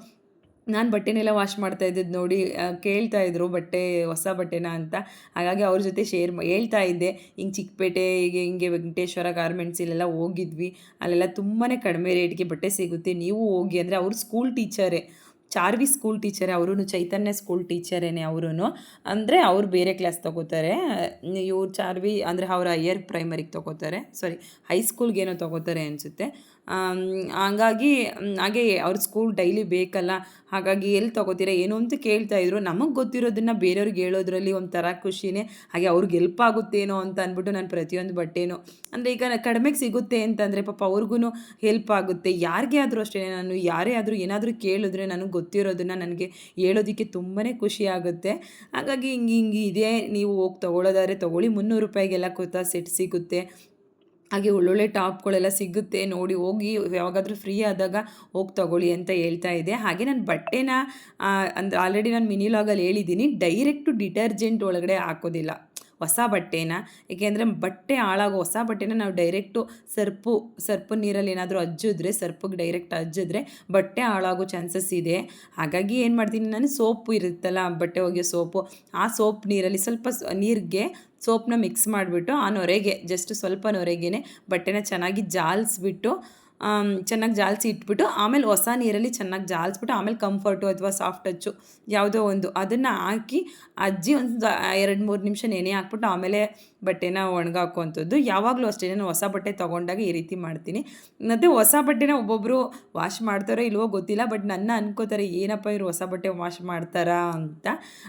ನಾನು ಬಟ್ಟೆನೆಲ್ಲ ವಾಶ್ ಮಾಡ್ತಾ ಇದ್ದಿದ್ದು ನೋಡಿ ಕೇಳ್ತಾ ಇದ್ರು ಬಟ್ಟೆ, ಹೊಸ ಬಟ್ಟೆನ ಅಂತ. ಹಾಗಾಗಿ ಅವ್ರ ಜೊತೆ ಶೇರ್ ಹೇಳ್ತಾ ಇದ್ದೆ. ಹಿಂಗೆ ಚಿಕ್ಕಪೇಟೆ, ಹೀಗೆ ಹಿಂಗೆ ವೆಂಕಟೇಶ್ವರ ಗಾರ್ಮೆಂಟ್ಸ್ ಇಲ್ಲೆಲ್ಲ ಹೋಗಿದ್ವಿ. ಅಲ್ಲೆಲ್ಲ ತುಂಬಾ ಕಡಿಮೆ ರೇಟ್ಗೆ ಬಟ್ಟೆ ಸಿಗುತ್ತೆ. ನೀವು ಹೋಗಿ ಅಂದರೆ ಅವರು ಸ್ಕೂಲ್ ಟೀಚರೇ ಚಾರ್ವಿ ಸ್ಕೂಲ್ ಟೀಚರೇ ಅವರು ಚೈತನ್ಯ ಸ್ಕೂಲ್ ಟೀಚರೇನೆ ಅವರು ಅಂದರೆ ಅವ್ರು ಬೇರೆ ಕ್ಲಾಸ್ ತೊಗೋತಾರೆ. ಇವ್ರು ಚಾರ್ವಿ ಅಂದರೆ ಅವ್ರ ಹೈಯರ್ ಪ್ರೈಮರಿಗೆ ತೊಗೋತಾರೆ. ಸಾರಿ ಹೈಸ್ಕೂಲ್ಗೇನೋ ತೊಗೋತಾರೆ ಅನಿಸುತ್ತೆ. ಹಂಗಾಗಿ ಹಾಗೆ ಅವ್ರ ಸ್ಕೂಲ್ ಡೈಲಿ ಬೇಕಲ್ಲ, ಹಾಗಾಗಿ ಎಲ್ಲಿ ತೊಗೋತೀರಾ, ಏನು ಅಂತ ಕೇಳ್ತಾಯಿದ್ರು ನಮಗೆ ಗೊತ್ತಿರೋದನ್ನು ಬೇರೆಯವ್ರಿಗೆ ಹೇಳೋದ್ರಲ್ಲಿ ಒಂಥರ ಖುಷಿನೇ. ಹಾಗೆ ಅವ್ರಿಗೆ ಹೆಲ್ಪ್ ಆಗುತ್ತೇನೋ ಅಂತ ಅಂದ್ಬಿಟ್ಟು ನಾನು ಪ್ರತಿಯೊಂದು ಬಟ್ಟೆನೂ, ಅಂದರೆ ಈಗ ಕಡಿಮೆಗೆ ಸಿಗುತ್ತೆ ಅಂತಂದರೆ ಪಾಪ ಅವ್ರಿಗೂ ಹೆಲ್ಪ್ ಆಗುತ್ತೆ. ಯಾರಿಗೆ ಆದರೂ ಅಷ್ಟೇ, ನಾನು ಯಾರೇ ಆದರೂ ಏನಾದರೂ ಕೇಳಿದ್ರೆ ನನಗೆ ಗೊತ್ತಿರೋದನ್ನು ನನಗೆ ಹೇಳೋದಕ್ಕೆ ತುಂಬಾ ಖುಷಿ ಆಗುತ್ತೆ. ಹಾಗಾಗಿ ಹಿಂಗೆ ಹಿಂಗೆ ಇದೇ, ನೀವು ಹೋಗಿ ತೊಗೊಳೋದಾದ್ರೆ ತೊಗೊಳ್ಳಿ. ಮುನ್ನೂರು ರೂಪಾಯಿಗೆಲ್ಲ ಕುರ್ತಾ ಸೆಟ್ ಸಿಗುತ್ತೆ. ಹಾಗೆ ಒಳ್ಳೊಳ್ಳೆ ಟಾಪ್ಗಳೆಲ್ಲ ಸಿಗುತ್ತೆ, ನೋಡಿ ಹೋಗಿ ಯಾವಾಗಾದರೂ ಫ್ರೀ ಆದಾಗ ಹೋಗಿ ತಗೊಳ್ಳಿ ಅಂತ ಹೇಳ್ತಾ ಇದೆ. ಹಾಗೆ ನಾನು ಬಟ್ಟೆನ ಅಂದರೆ ಆಲ್ರೆಡಿ ನಾನು ಮಿನಿ ಲಾಗಲ್ಲಿ ಹೇಳಿದ್ದೀನಿ ಡೈರೆಕ್ಟು ಡಿಟರ್ಜೆಂಟ್ ಒಳಗಡೆ ಹಾಕೋದಿಲ್ಲ. ಹೊಸ ಬಟ್ಟೆನ, ಏಕೆಂದರೆ ಬಟ್ಟೆ ಹಾಳಾಗೋ ಹೊಸ ಬಟ್ಟೆನ ನಾವು ಡೈರೆಕ್ಟು ಸರ್ಪು ಸರ್ಪು ನೀರಲ್ಲಿ ಏನಾದರೂ ಅಜ್ಜಿದ್ರೆ, ಸರ್ಪಿಗೆ ಡೈರೆಕ್ಟ್ ಅಜ್ಜಿದ್ರೆ ಬಟ್ಟೆ ಹಾಳಾಗೋ ಚಾನ್ಸಸ್ ಇದೆ. ಹಾಗಾಗಿ ಏನು ಮಾಡ್ತೀನಿ ನಾನು, ಸೋಪು ಇರುತ್ತಲ್ಲ, ಬಟ್ಟೆ ಒಗೆಯೋ ಸೋಪು, ಆ ಸೋಪ್ ನೀರಲ್ಲಿ ಸ್ವಲ್ಪ ನೀರಿಗೆ ಸೋಪ್ನ ಮಿಕ್ಸ್ ಮಾಡಿಬಿಟ್ಟು ಆ ನೊರೆಗೆ ಜಸ್ಟ್ ಸ್ವಲ್ಪ ನೊರೆಗೇ ಬಟ್ಟೆನ ಚೆನ್ನಾಗಿ ಜಾಲಿಸ್ಬಿಟ್ಟು ಚೆನ್ನಾಗಿ ಜಾಲಿಸಿ ಇಟ್ಬಿಟ್ಟು, ಆಮೇಲೆ ಹೊಸ ನೀರಲ್ಲಿ ಚೆನ್ನಾಗಿ ಜಾಲಿಸ್ಬಿಟ್ಟು, ಆಮೇಲೆ ಕಂಫರ್ಟು ಅಥವಾ ಸಾಫ್ಟ್ ಟಚ್ಚು ಯಾವುದೋ ಒಂದು ಅದನ್ನು ಹಾಕಿ ಅಜ್ಜಿ ಒಂದು ಎರಡು ಮೂರು ನಿಮಿಷ ನೆನೆ ಹಾಕ್ಬಿಟ್ಟು ಆಮೇಲೆ ಬಟ್ಟೆನ ಒಣಗಾಕುವಂಥದ್ದು. ಯಾವಾಗಲೂ ಅಷ್ಟೇ, ನಾನು ಹೊಸ ಬಟ್ಟೆ ತೊಗೊಂಡಾಗ ಈ ರೀತಿ ಮಾಡ್ತೀನಿ. ಮತ್ತು ಹೊಸ ಬಟ್ಟೆನ ಒಬ್ಬೊಬ್ಬರು ವಾಶ್ ಮಾಡ್ತಾರೋ ಇಲ್ವೋ ಗೊತ್ತಿಲ್ಲ, ಬಟ್ ನನ್ನ ಅನ್ಕೋತಾರೆ, ಏನಪ್ಪ ಇವರು ಹೊಸ ಬಟ್ಟೆ ವಾಶ್ ಮಾಡ್ತಾರಾ? ಅಂತ.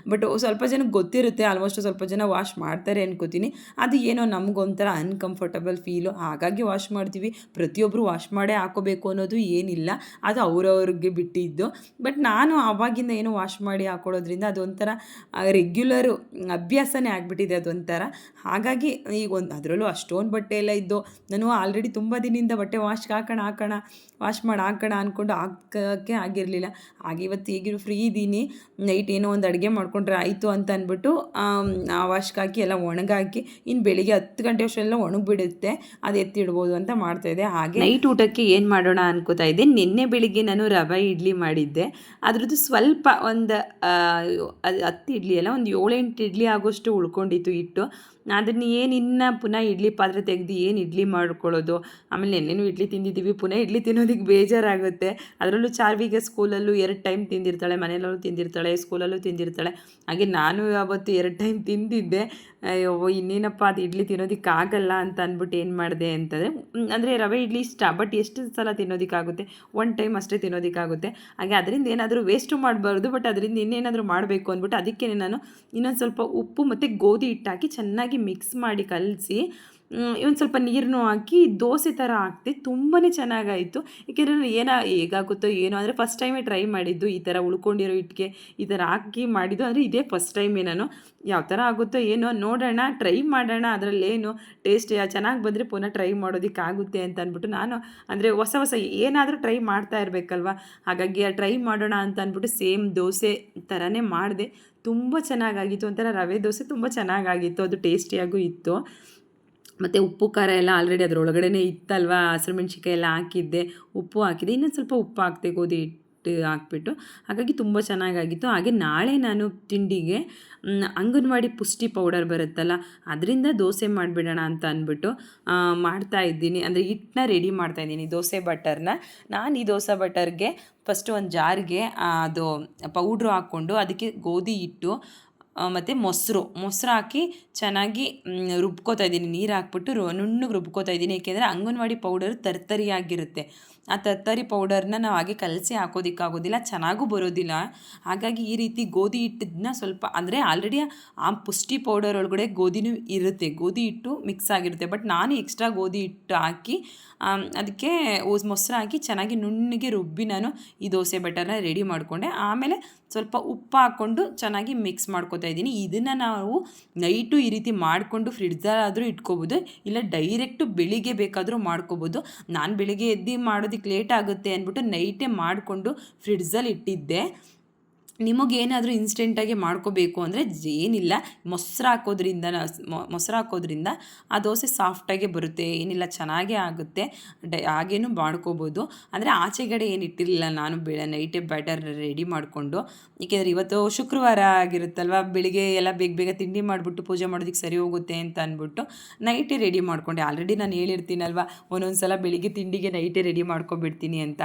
ಬಟ್ ಸ್ವಲ್ಪ ಜನಕ್ಕೆ ಗೊತ್ತಿರುತ್ತೆ, ಆಲ್ಮೋಸ್ಟ್ ಸ್ವಲ್ಪ ಜನ ವಾಶ್ ಮಾಡ್ತಾರೆ ಅನ್ಕೋತೀನಿ. ಅದು ಏನೋ ನಮಗೊಂಥರ ಅನ್ಕಂಫರ್ಟಬಲ್ ಫೀಲು ಹಾಗಾಗಿ ವಾಶ್ ಮಾಡ್ತೀವಿ. ಪ್ರತಿಯೊಬ್ಬರು ವಾಶ್ ಮಾಡೇ ಹಾಕೋಬೇಕು ಅನ್ನೋದು ಏನಿಲ್ಲ. ಅದು ಅವ್ರವ್ರಿಗೆ ಬಿಟ್ಟಿದ್ದು. ಬಟ್ ನಾನು ಆವಾಗಿಂದ ಏನು ವಾಶ್ ಮಾಡಿ ಹಾಕೊಳ್ಳೋದ್ರಿಂದ ಅದೊಂಥರ ರೆಗ್ಯುಲರು ಅಭ್ಯಾಸನೇ ಆಗಿಬಿಟ್ಟಿದೆ ಅದೊಂಥರ. ಹಾಗಾಗಿ ಈಗ ಒಂದು ಅದರಲ್ಲೂ ಅಷ್ಟೊಂದು ಬಟ್ಟೆ ಎಲ್ಲ ಇದ್ದು ನಾನು ಆಲ್ರೆಡಿ ತುಂಬ ದಿನದಿಂದ ಬಟ್ಟೆ ವಾಶ್ಗೆ ಹಾಕೋಣ ಹಾಕೋಣ ವಾಶ್ ಮಾಡಿ, ಹಾಕೋಣ ಅಂದ್ಕೊಂಡು ಹಾಕೋಕ್ಕೆ ಆಗಿರಲಿಲ್ಲ. ಹಾಗೆ ಇವತ್ತು ಈಗಿರೋ ಫ್ರೀ ಇದ್ದೀನಿ. ನೈಟ್ ಏನೋ ಒಂದು ಅಡುಗೆ ಮಾಡ್ಕೊಂಡ್ರೆ ಆಯಿತು ಅಂತ ಅಂದ್ಬಿಟ್ಟು ವಾಶ್ಗೆ ಹಾಕಿ ಎಲ್ಲ ಒಣಗಾಕಿ ಇನ್ನು ಬೆಳಿಗ್ಗೆ ಹತ್ತು ಗಂಟೆ ಅಷ್ಟೆಲ್ಲ ಒಣಗಿಬಿಡುತ್ತೆ. ಅದು ಎತ್ತಿಡ್ಬೋದು ಅಂತ ಮಾಡ್ತಾಯಿದ್ದೆ ಹಾಗೆ ನೈಟ್ ಊಟಕ್ಕೆ ಏನು ಮಾಡೋಣ ಅನ್ಕೋತಾ ಇದ್ದೆ. ನಿನ್ನೆ ಬೆಳಿಗ್ಗೆ ನಾನು ರವೆ ಇಡ್ಲಿ ಮಾಡಿದ್ದೆ. ಅದ್ರದ್ದು ಸ್ವಲ್ಪ ಒಂದು ಅದು ಹತ್ತು ಇಡ್ಲಿ ಅಲ್ಲ ಒಂದು ಏಳೆಂಟು ಇಡ್ಲಿ ಆಗೋಷ್ಟು ಉಳ್ಕೊಂಡಿತ್ತು ಹಿಟ್ಟು. ಅದನ್ನು ಏನು ಇನ್ನು ಪುನಃ ಇಡ್ಲಿ ಪಾತ್ರೆ ತೆಗೆದು ಏನು ಇಡ್ಲಿ ಮಾಡ್ಕೊಳ್ಳೋದು? ಆಮೇಲೆ ನೆನ್ನೆನೂ ಇಡ್ಲಿ ತಿಂದಿದ್ದೀವಿ. ಪುನಃ ಇಡ್ಲಿ ತಿನ್ನೋದಕ್ಕೆ ಬೇಜಾರಾಗುತ್ತೆ. ಅದರಲ್ಲೂ ಚಾರ್ವಿಗೆ ಸ್ಕೂಲಲ್ಲೂ ಎರಡು ಟೈಮ್ ತಿಂದಿರ್ತಾಳೆ, ಮನೆಯಲ್ಲೂ ತಿಂದಿರ್ತಾಳೆ ಸ್ಕೂಲಲ್ಲೂ ತಿಂದಿರ್ತಾಳೆ. ಹಾಗೆ ನಾನು ಅವತ್ತು ಎರಡು ಟೈಮ್ ತಿಂದಿದ್ದೆ. ಅಯ್ಯೋ, ಇನ್ನೇನಪ್ಪ ಅದು ಇಡ್ಲಿ ತಿನ್ನೋದಕ್ಕಾಗಲ್ಲ ಅಂತ ಅಂದ್ಬಿಟ್ಟು ಏನು ಮಾಡಿದೆ ಅಂತಂದರೆ ಅಂದರೆ ರವೆ ಇಡ್ಲಿ ಇಷ್ಟ ಬಟ್ ಎಷ್ಟು ಸಲ ತಿನ್ನೋದಕ್ಕಾಗುತ್ತೆ ಒನ್ ಟೈಮ್ ಅಷ್ಟೇ ತಿನ್ನೋದಕ್ಕಾಗುತ್ತೆ ಹಾಗೆ ಅದರಿಂದ ಏನಾದರೂ ವೇಸ್ಟು ಮಾಡಬಾರ್ದು ಬಟ್ ಅದರಿಂದ ಇನ್ನೇನಾದರೂ ಮಾಡಬೇಕು ಅಂದ್ಬಿಟ್ಟು ಅದಕ್ಕೆ ನಾನು ಇನ್ನೊಂದು ಸ್ವಲ್ಪ ಉಪ್ಪು ಮತ್ತು ಗೋಧಿ ಹಿಟ್ಟಾಕಿ ಚೆನ್ನಾಗಿ ಮಿಕ್ಸ್ ಮಾಡಿ ಕಲಸಿ ಒಂದು ಸ್ವಲ್ಪ ನೀರನ್ನು ಹಾಕಿ ದೋಸೆ ಥರ ಹಾಕ್ತಿ ತುಂಬಾ ಚೆನ್ನಾಗಾಯಿತು. ಏಕೆಂದರೆ ಏನೋ ಹೇಗಾಗುತ್ತೋ ಏನೋ, ಅಂದರೆ ಫಸ್ಟ್ ಟೈಮೇ ಟ್ರೈ ಮಾಡಿದ್ದು ಈ ಥರ ಉಳ್ಕೊಂಡಿರೋ ಇಟ್ಟಿಗೆ ಈ ಥರ ಹಾಕಿ ಮಾಡಿದ್ದು, ಅಂದರೆ ಇದೇ ಫಸ್ಟ್ ಟೈಮೇ ನಾನು. ಯಾವ ಥರ ಆಗುತ್ತೋ ಏನೋ ನೋಡೋಣ ಟ್ರೈ ಮಾಡೋಣ, ಅದರಲ್ಲೇನು ಟೇಸ್ಟ್ ಚೆನ್ನಾಗಿ ಬಂದರೆ ಪುನಃ ಟ್ರೈ ಮಾಡೋದಕ್ಕಾಗುತ್ತೆ ಅಂತ ಅಂದ್ಬಿಟ್ಟು ನಾನು, ಅಂದರೆ ಹೊಸ ಹೊಸ ಏನಾದರೂ ಟ್ರೈ ಮಾಡ್ತಾ ಇರಬೇಕಲ್ವ? ಹಾಗಾಗಿ ಟ್ರೈ ಮಾಡೋಣ ಅಂತ ಅಂದ್ಬಿಟ್ಟು ಸೇಮ್ ದೋಸೆ ಥರನೇ ಮಾಡಿದೆ. ತುಂಬ ಚೆನ್ನಾಗಾಗಿತ್ತು ಒಂಥರ ರವೆ ದೋಸೆ ತುಂಬ ಚೆನ್ನಾಗಾಗಿತ್ತು, ಅದು ಟೇಸ್ಟಿಯಾಗೂ ಇತ್ತು. ಮತ್ತು ಉಪ್ಪು, ಖಾರ ಎಲ್ಲ ಆಲ್ರೆಡಿ ಅದರೊಳಗಡೆ ಇತ್ತಲ್ವ? ಹಸಿರು ಮೆಣಸಿಕಾಯಿ ಎಲ್ಲ ಹಾಕಿದ್ದೆ. ಉಪ್ಪು ಹಾಕಿದೆ ಇನ್ನೊಂದು ಸ್ವಲ್ಪ ಉಪ್ಪು ಹಾಕಿದೆ, ಗೋಧಿ ಹಿಟ್ಟು ಹಾಕ್ಬಿಟ್ಟು. ಹಾಗಾಗಿ ತುಂಬ ಚೆನ್ನಾಗಾಗಿತ್ತು. ಹಾಗೆ ನಾಳೆ ನಾನು ತಿಂಡಿಗೆ ಅಂಗನವಾಡಿ ಪುಷ್ಟಿ ಪೌಡರ್ ಬರುತ್ತಲ್ಲ, ಅದರಿಂದ ದೋಸೆ ಮಾಡಿಬಿಡೋಣ ಅಂತ ಅಂದ್ಬಿಟ್ಟು ಮಾಡ್ತಾ ಇದ್ದೀನಿ. ಅಂದರೆ ಹಿಟ್ಟನ್ನ ರೆಡಿ ಮಾಡ್ತಾ ಇದ್ದೀನಿ, ದೋಸೆ ಬಟರ್ನ. ನಾನು ಈ ದೋಸೆ ಬಟರ್ಗೆ ಫಸ್ಟ್ ಒಂದು ಜಾರ್ಗೆ ಅದು ಪೌಡ್ರು ಹಾಕ್ಕೊಂಡು, ಅದಕ್ಕೆ ಗೋಧಿ ಹಿಟ್ಟು ಮತ್ತು ಮೊಸರು. ಮೊಸರು ಹಾಕಿ ಚೆನ್ನಾಗಿ ರುಬ್ಕೋತಾ ಇದ್ದೀನಿ. ನೀರು ಹಾಕ್ಬಿಟ್ಟು ರು, ನುಣ್ಣಗೆ ರುಬ್ಕೋತಾ ಇದ್ದೀನಿ. ಏಕೆಂದರೆ ಅಂಗನವಾಡಿ ಪೌಡರ್ ತರ್ತರಿಯಾಗಿರುತ್ತೆ. ಆ ತರ್ತರಿ ಪೌಡರ್ನ ನಾವು ಹಾಗೆ ಕಲಸಿ ಹಾಕೋದಕ್ಕಾಗೋದಿಲ್ಲ. ಚೆನ್ನಾಗೂ ಬರೋದಿಲ್ಲ. ಹಾಗಾಗಿ ಈ ರೀತಿ ಗೋಧಿ ಹಿಟ್ಟನ್ನ ಸ್ವಲ್ಪ, ಅಂದರೆ ಆಲ್ರೆಡಿ ಆ ಪುಷ್ಟಿ ಪೌಡರ್ ಒಳಗಡೆ ಗೋಧಿನೂ ಇರುತ್ತೆ. ಗೋಧಿ ಹಿಟ್ಟು ಮಿಕ್ಸ್ ಆಗಿರುತ್ತೆ. ಬಟ್ ನಾನು ಎಕ್ಸ್ಟ್ರಾ ಗೋಧಿ ಹಿಟ್ಟು ಹಾಕಿ ಅದಕ್ಕೆ ಮೊಸರು ಹಾಕಿ ಚೆನ್ನಾಗಿ ನುಣ್ಣಗೆ ರುಬ್ಬಿ ನಾನು ಈ ದೋಸೆ ಬೆಟರ್ನ ರೆಡಿ ಮಾಡಿಕೊಂಡೆ. ಆಮೇಲೆ ಸ್ವಲ್ಪ ಉಪ್ಪು ಹಾಕ್ಕೊಂಡು ಚೆನ್ನಾಗಿ ಮಿಕ್ಸ್ ಮಾಡ್ಕೋತಾ ಇದ್ದೀನಿ. ಇದನ್ನು ನಾವು ನೈಟು ಈ ರೀತಿ ಮಾಡಿಕೊಂಡು ಫ್ರಿಡ್ಜಲ್ಲಾದರೂ ಇಟ್ಕೋಬೋದು, ಇಲ್ಲ ಡೈರೆಕ್ಟು ಬೆಳಿಗ್ಗೆ ಬೇಕಾದರೂ ಮಾಡ್ಕೋಬೋದು. ನಾನು ಬೆಳಿಗ್ಗೆ ಎದ್ದು ಮಾಡೋದಕ್ಕೆ ಲೇಟ್ ಆಗುತ್ತೆ ಅಂದ್ಬಿಟ್ಟು ನೈಟೇ ಮಾಡಿಕೊಂಡು ಫ್ರಿಡ್ಜಲ್ಲಿ ಇಟ್ಟಿದ್ದೆ. ನಿಮಗೇನಾದರೂ ಇನ್ಸ್ಟೆಂಟಾಗಿ ಮಾಡ್ಕೋಬೇಕು ಅಂದರೆ ಏನಿಲ್ಲ, ಮೊಸರು ಹಾಕೋದ್ರಿಂದ ಮೊಸರು ಹಾಕೋದ್ರಿಂದ ಆ ದೋಸೆ ಸಾಫ್ಟಾಗೆ ಬರುತ್ತೆ, ಏನಿಲ್ಲ, ಚೆನ್ನಾಗೇ ಆಗುತ್ತೆ, ಡ, ಹಾಗೇನು ಮಾಡ್ಕೋಬೋದು. ಅಂದರೆ ಆಚೆಗಡೆ ಏನು ಇಟ್ಟಿರಲಿಲ್ಲ ನಾನು ಬೆಳೆ ನೈಟೇ ಬ್ಯಾಟರ್ ರೆಡಿ ಮಾಡಿಕೊಂಡು. ಏಕೆಂದರೆ ಇವತ್ತು ಶುಕ್ರವಾರ ಆಗಿರುತ್ತಲ್ವ, ಬೆಳಿಗ್ಗೆ ಎಲ್ಲ ಬೇಗ ಬೇಗ ತಿಂಡಿ ಮಾಡಿಬಿಟ್ಟು ಪೂಜೆ ಮಾಡೋದಕ್ಕೆ ಸರಿ ಹೋಗುತ್ತೆ ಅಂತ ಅಂದ್ಬಿಟ್ಟು ನೈಟೇ ರೆಡಿ ಮಾಡಿಕೊಂಡೆ. ಆಲ್ರೆಡಿ ನಾನು ಹೇಳಿರ್ತೀನಲ್ವ ಒಂದೊಂದು ಸಲ ಬೆಳಿಗ್ಗೆ ತಿಂಡಿಗೆ ನೈಟೇ ರೆಡಿ ಮಾಡ್ಕೊಬಿಡ್ತೀನಿ ಅಂತ.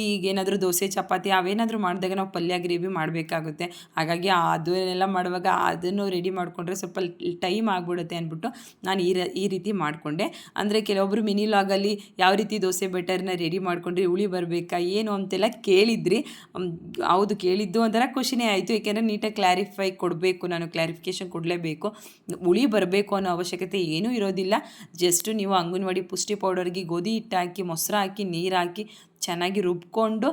ಈಗೇನಾದರೂ ದೋಸೆ, ಚಪಾತಿ, ಅವೇನಾದರೂ ಮಾಡಿದಾಗ ನಾವು ಪಲ್ಯ ಗ್ರೇವಿ ಮಾಡಿ ಮಾಡಬೇಕಾಗುತ್ತೆ. ಹಾಗಾಗಿ ಅದನ್ನೆಲ್ಲ ಮಾಡುವಾಗ ಅದನ್ನು ರೆಡಿ ಮಾಡಿಕೊಂಡ್ರೆ ಸ್ವಲ್ಪ ಟೈಮ್ ಆಗಿಬಿಡುತ್ತೆ ಅಂದ್ಬಿಟ್ಟು ನಾನು ಈ ಈ ರೀತಿ ಮಾಡಿಕೊಂಡೆ. ಅಂದರೆ ಕೆಲವೊಬ್ಬರು ಮಿನಿ ಲಾಗಲ್ಲಿ ಯಾವ ರೀತಿ ದೋಸೆ ಬೆಟರ್ನ ರೆಡಿ ಮಾಡಿಕೊಂಡ್ರೆ ಹುಳಿ ಬರಬೇಕಾ, ಏನು ಅಂತೆಲ್ಲ ಕೇಳಿದ್ರಿ. ಹೌದು, ಕೇಳಿದ್ದು ಒಂಥರ ಖುಷಿನೇ ಆಯಿತು. ಏಕೆಂದರೆ ನೀಟಾಗಿ ಕ್ಲಾರಿಫೈ ಕೊಡಬೇಕು, ನಾನು ಕ್ಲಾರಿಫಿಕೇಷನ್ ಕೊಡಲೇಬೇಕು. ಹುಳಿ ಬರಬೇಕು ಅನ್ನೋ ಅವಶ್ಯಕತೆ ಏನೂ ಇರೋದಿಲ್ಲ. ಜಸ್ಟ್ ನೀವು ಅಂಗನವಾಡಿ ಪುಷ್ಟಿ ಪೌಡರ್ಗೆ ಗೋಧಿ ಹಿಟ್ಟು ಹಾಕಿ ಮೊಸರು ಹಾಕಿ ನೀರು ಹಾಕಿ ಚೆನ್ನಾಗಿ ರುಬ್ಕೊಂಡು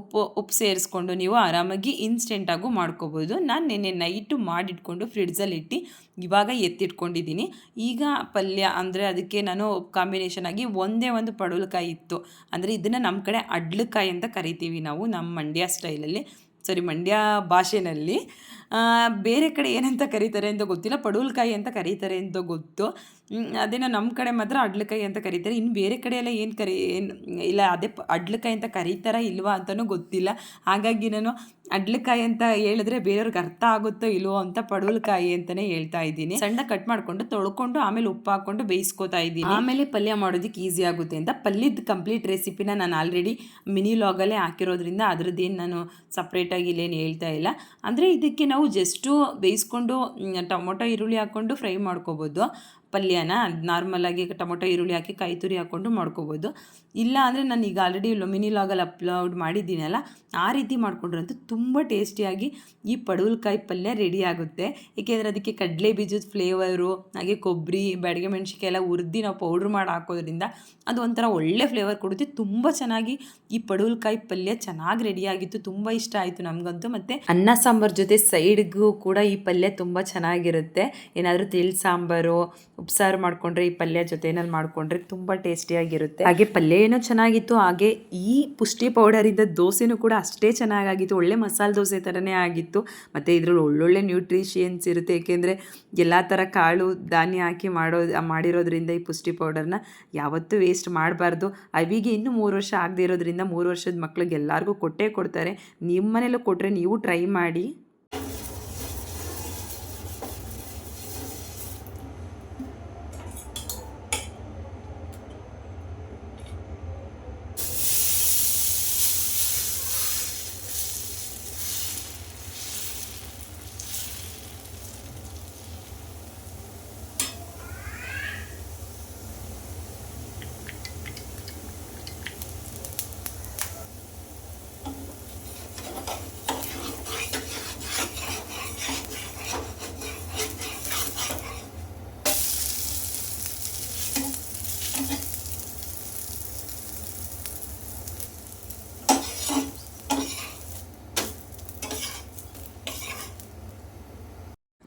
ಉಪ್ಪು ಉಪ್ಪು ಸೇರಿಸ್ಕೊಂಡು ನೀವು ಆರಾಮಾಗಿ ಇನ್ಸ್ಟೆಂಟಾಗೂ ಮಾಡ್ಕೋಬೋದು. ನಾನು ನಿನ್ನೆ ನೈಟು ಮಾಡಿಟ್ಕೊಂಡು ಫ್ರಿಡ್ಜಲ್ಲಿ ಇಟ್ಟು ಇವಾಗ ಎತ್ತಿಟ್ಕೊಂಡಿದ್ದೀನಿ. ಈಗ ಪಲ್ಯ ಅಂದರೆ ಅದಕ್ಕೆ ನಾನು ಕಾಂಬಿನೇಷನ್ ಆಗಿ ಒಂದೇ ಒಂದು ಪಡವಲಕಾಯಿ ಇತ್ತು. ಅಂದರೆ ಇದನ್ನು ನಮ್ಮ ಕಡೆ ಅಡ್ಲಕಾಯಿ ಅಂತ ಕರಿತೀವಿ ನಾವು ನಮ್ಮ ಮಂಡ್ಯ ಸ್ಟೈಲಲ್ಲಿ ಸಾರಿ ಮಂಡ್ಯ ಭಾಷೆನಲ್ಲಿ. ಬೇರೆ ಕಡೆ ಏನಂತ ಕರೀತಾರೆ ಅಂತ ಗೊತ್ತಿಲ್ಲ. ಪಡವಲಕಾಯಿ ಅಂತ ಕರೀತಾರೆ ಅಂತ ಗೊತ್ತು. ಅದೇನೋ ನಮ್ಮ ಕಡೆ ಮಾತ್ರ ಅಡ್ಲಕಾಯಿ ಅಂತ ಕರೀತಾರೆ. ಇನ್ನು ಬೇರೆ ಕಡೆ ಎಲ್ಲ ಏನು ಕರಿ ಏನು ಇಲ್ಲ ಅದೇ ಅಡ್ಲಕಾಯಿ ಅಂತ ಕರೀತಾರ ಇಲ್ವಾ ಅಂತಲೂ ಗೊತ್ತಿಲ್ಲ. ಹಾಗಾಗಿ ನಾನು ಅಡ್ಲಕಾಯಿ ಅಂತ ಹೇಳಿದ್ರೆ ಬೇರೆಯವ್ರಿಗೆ ಅರ್ಥ ಆಗುತ್ತೋ ಇಲ್ವೋ ಅಂತ ಪಡವಲಕಾಯಿ ಅಂತಲೇ ಹೇಳ್ತಾ ಇದ್ದೀನಿ. ಸಣ್ಣ ಕಟ್ ಮಾಡಿಕೊಂಡು ತೊಳ್ಕೊಂಡು ಆಮೇಲೆ ಉಪ್ಪು ಹಾಕ್ಕೊಂಡು ಬೇಯಿಸ್ಕೊತಾ ಇದ್ದೀನಿ. ಆಮೇಲೆ ಪಲ್ಯ ಮಾಡೋದಕ್ಕೆ ಈಸಿ ಆಗುತ್ತೆ ಅಂತ ಪಲ್ಯದ ಕಂಪ್ಲೀಟ್ ರೆಸಿಪಿನ ನಾನು ಆಲ್ರೆಡಿ ಮಿನಿ ಲಾಗಲ್ಲೇ ಹಾಕಿರೋದ್ರಿಂದ ಅದ್ರದ್ದೇನು ನಾನು ಸಪ್ರೇಟಾಗಿ ಇಲ್ಲೇನು ಹೇಳ್ತಾ ಇಲ್ಲ. ಅಂದರೆ ಇದಕ್ಕೆ ನಾವು ಜಸ್ಟು ಬೇಯಿಸ್ಕೊಂಡು ಟೊಮೊಟೊ ಈರುಳ್ಳಿ ಹಾಕ್ಕೊಂಡು ಫ್ರೈ ಮಾಡ್ಕೋಬೋದು. ಪಲ್ಯನ ನಾರ್ಮಲಾಗಿ ಟೊಮೊಟೊ, ಈರುಳ್ಳಿ ಹಾಕಿ ಕೈ ತುರಿ ಹಾಕ್ಕೊಂಡು ಮಾಡ್ಕೋಬೋದು. ಇಲ್ಲ ಅಂದರೆ ನಾನು ಈಗ ಆಲ್ರೆಡಿ ಮಿನಿ ಲಾಗಲ್ಲಿ ಅಪ್ಲೋಡ್ ಮಾಡಿದ್ದೀನಲ್ಲ, ಆ ರೀತಿ ಮಾಡಿಕೊಂಡ್ರಂತೂ ತುಂಬ ಟೇಸ್ಟಿಯಾಗಿ ಈ ಪಡವಲಕಾಯಿ ಪಲ್ಯ ರೆಡಿ ಆಗುತ್ತೆ. ಏಕೆಂದರೆ ಅದಕ್ಕೆ ಕಡಲೆ ಬೀಜದ ಫ್ಲೇವರು ಹಾಗೆ ಕೊಬ್ಬರಿ ಬ್ಯಾಡಗೆ ಮೆಣಸಿಕಾಯಿ ಎಲ್ಲ ಹುರಿದು ನಾವು ಪೌಡ್ರ್ ಮಾಡಿ ಹಾಕೋದ್ರಿಂದ ಅದು ಒಂಥರ ಒಳ್ಳೆ ಫ್ಲೇವರ್ ಕೊಡುತ್ತೆ. ತುಂಬ ಚೆನ್ನಾಗಿ ಈ ಪಡವಲಕಾಯಿ ಪಲ್ಯ ಚೆನ್ನಾಗಿ ರೆಡಿಯಾಗಿತ್ತು ತುಂಬ ಇಷ್ಟ ಆಯಿತು ನಮಗಂತೂ. ಮತ್ತು ಅನ್ನ ಸಾಂಬಾರು ಜೊತೆ ಸೈಡ್ಗೂ ಕೂಡ ಈ ಪಲ್ಯ ತುಂಬ ಚೆನ್ನಾಗಿರುತ್ತೆ. ಏನಾದರೂ ತಿಳಿ ಸಾಂಬಾರು ಉಪ್ಸಾರು ಮಾಡಿಕೊಂಡ್ರೆ, ಈ ಪಲ್ಯ ಜೊತೆನಲ್ಲಿ ಮಾಡಿಕೊಂಡ್ರೆ ತುಂಬ ಟೇಸ್ಟಿಯಾಗಿರುತ್ತೆ ಹಾಗೆ ಪಲ್ಯ ಏನೋ ಚೆನ್ನಾಗಿತ್ತು, ಹಾಗೆ ಈ ಪುಷ್ಟಿ ಪೌಡರಿಂದ ದೋಸೆನೂ ಕೂಡ ಅಷ್ಟೇ ಚೆನ್ನಾಗಾಗಿತ್ತು. ಒಳ್ಳೆ ಮಸಾಲೆ ದೋಸೆ ಥರನೇ ಆಗಿತ್ತು. ಮತ್ತು ಇದರಲ್ಲಿ ಒಳ್ಳೊಳ್ಳೆ ನ್ಯೂಟ್ರಿಷಿಯನ್ಸ್ ಇರುತ್ತೆ. ಏಕೆಂದರೆ ಎಲ್ಲ ಥರ ಕಾಳು, ಧಾನ್ಯ ಹಾಕಿ ಮಾಡೋ, ಮಾಡಿರೋದ್ರಿಂದ ಈ ಪುಷ್ಟಿ ಪೌಡರ್ನ ಯಾವತ್ತೂ ವೇಸ್ಟ್ ಮಾಡಬಾರ್ದು. ಅವಿಗೆ ಇನ್ನೂ ಮೂರು ವರ್ಷ ಆಗದೇ ಇರೋದ್ರಿಂದ ಮೂರು ವರ್ಷದ ಮಕ್ಳಿಗೆ ಎಲ್ಲರಿಗೂ ಕೊಟ್ಟೇ ಕೊಡ್ತಾರೆ. ನಿಮ್ಮ ಮನೇಲೂ ಕೊಟ್ಟರೆ ನೀವು ಟ್ರೈ ಮಾಡಿ.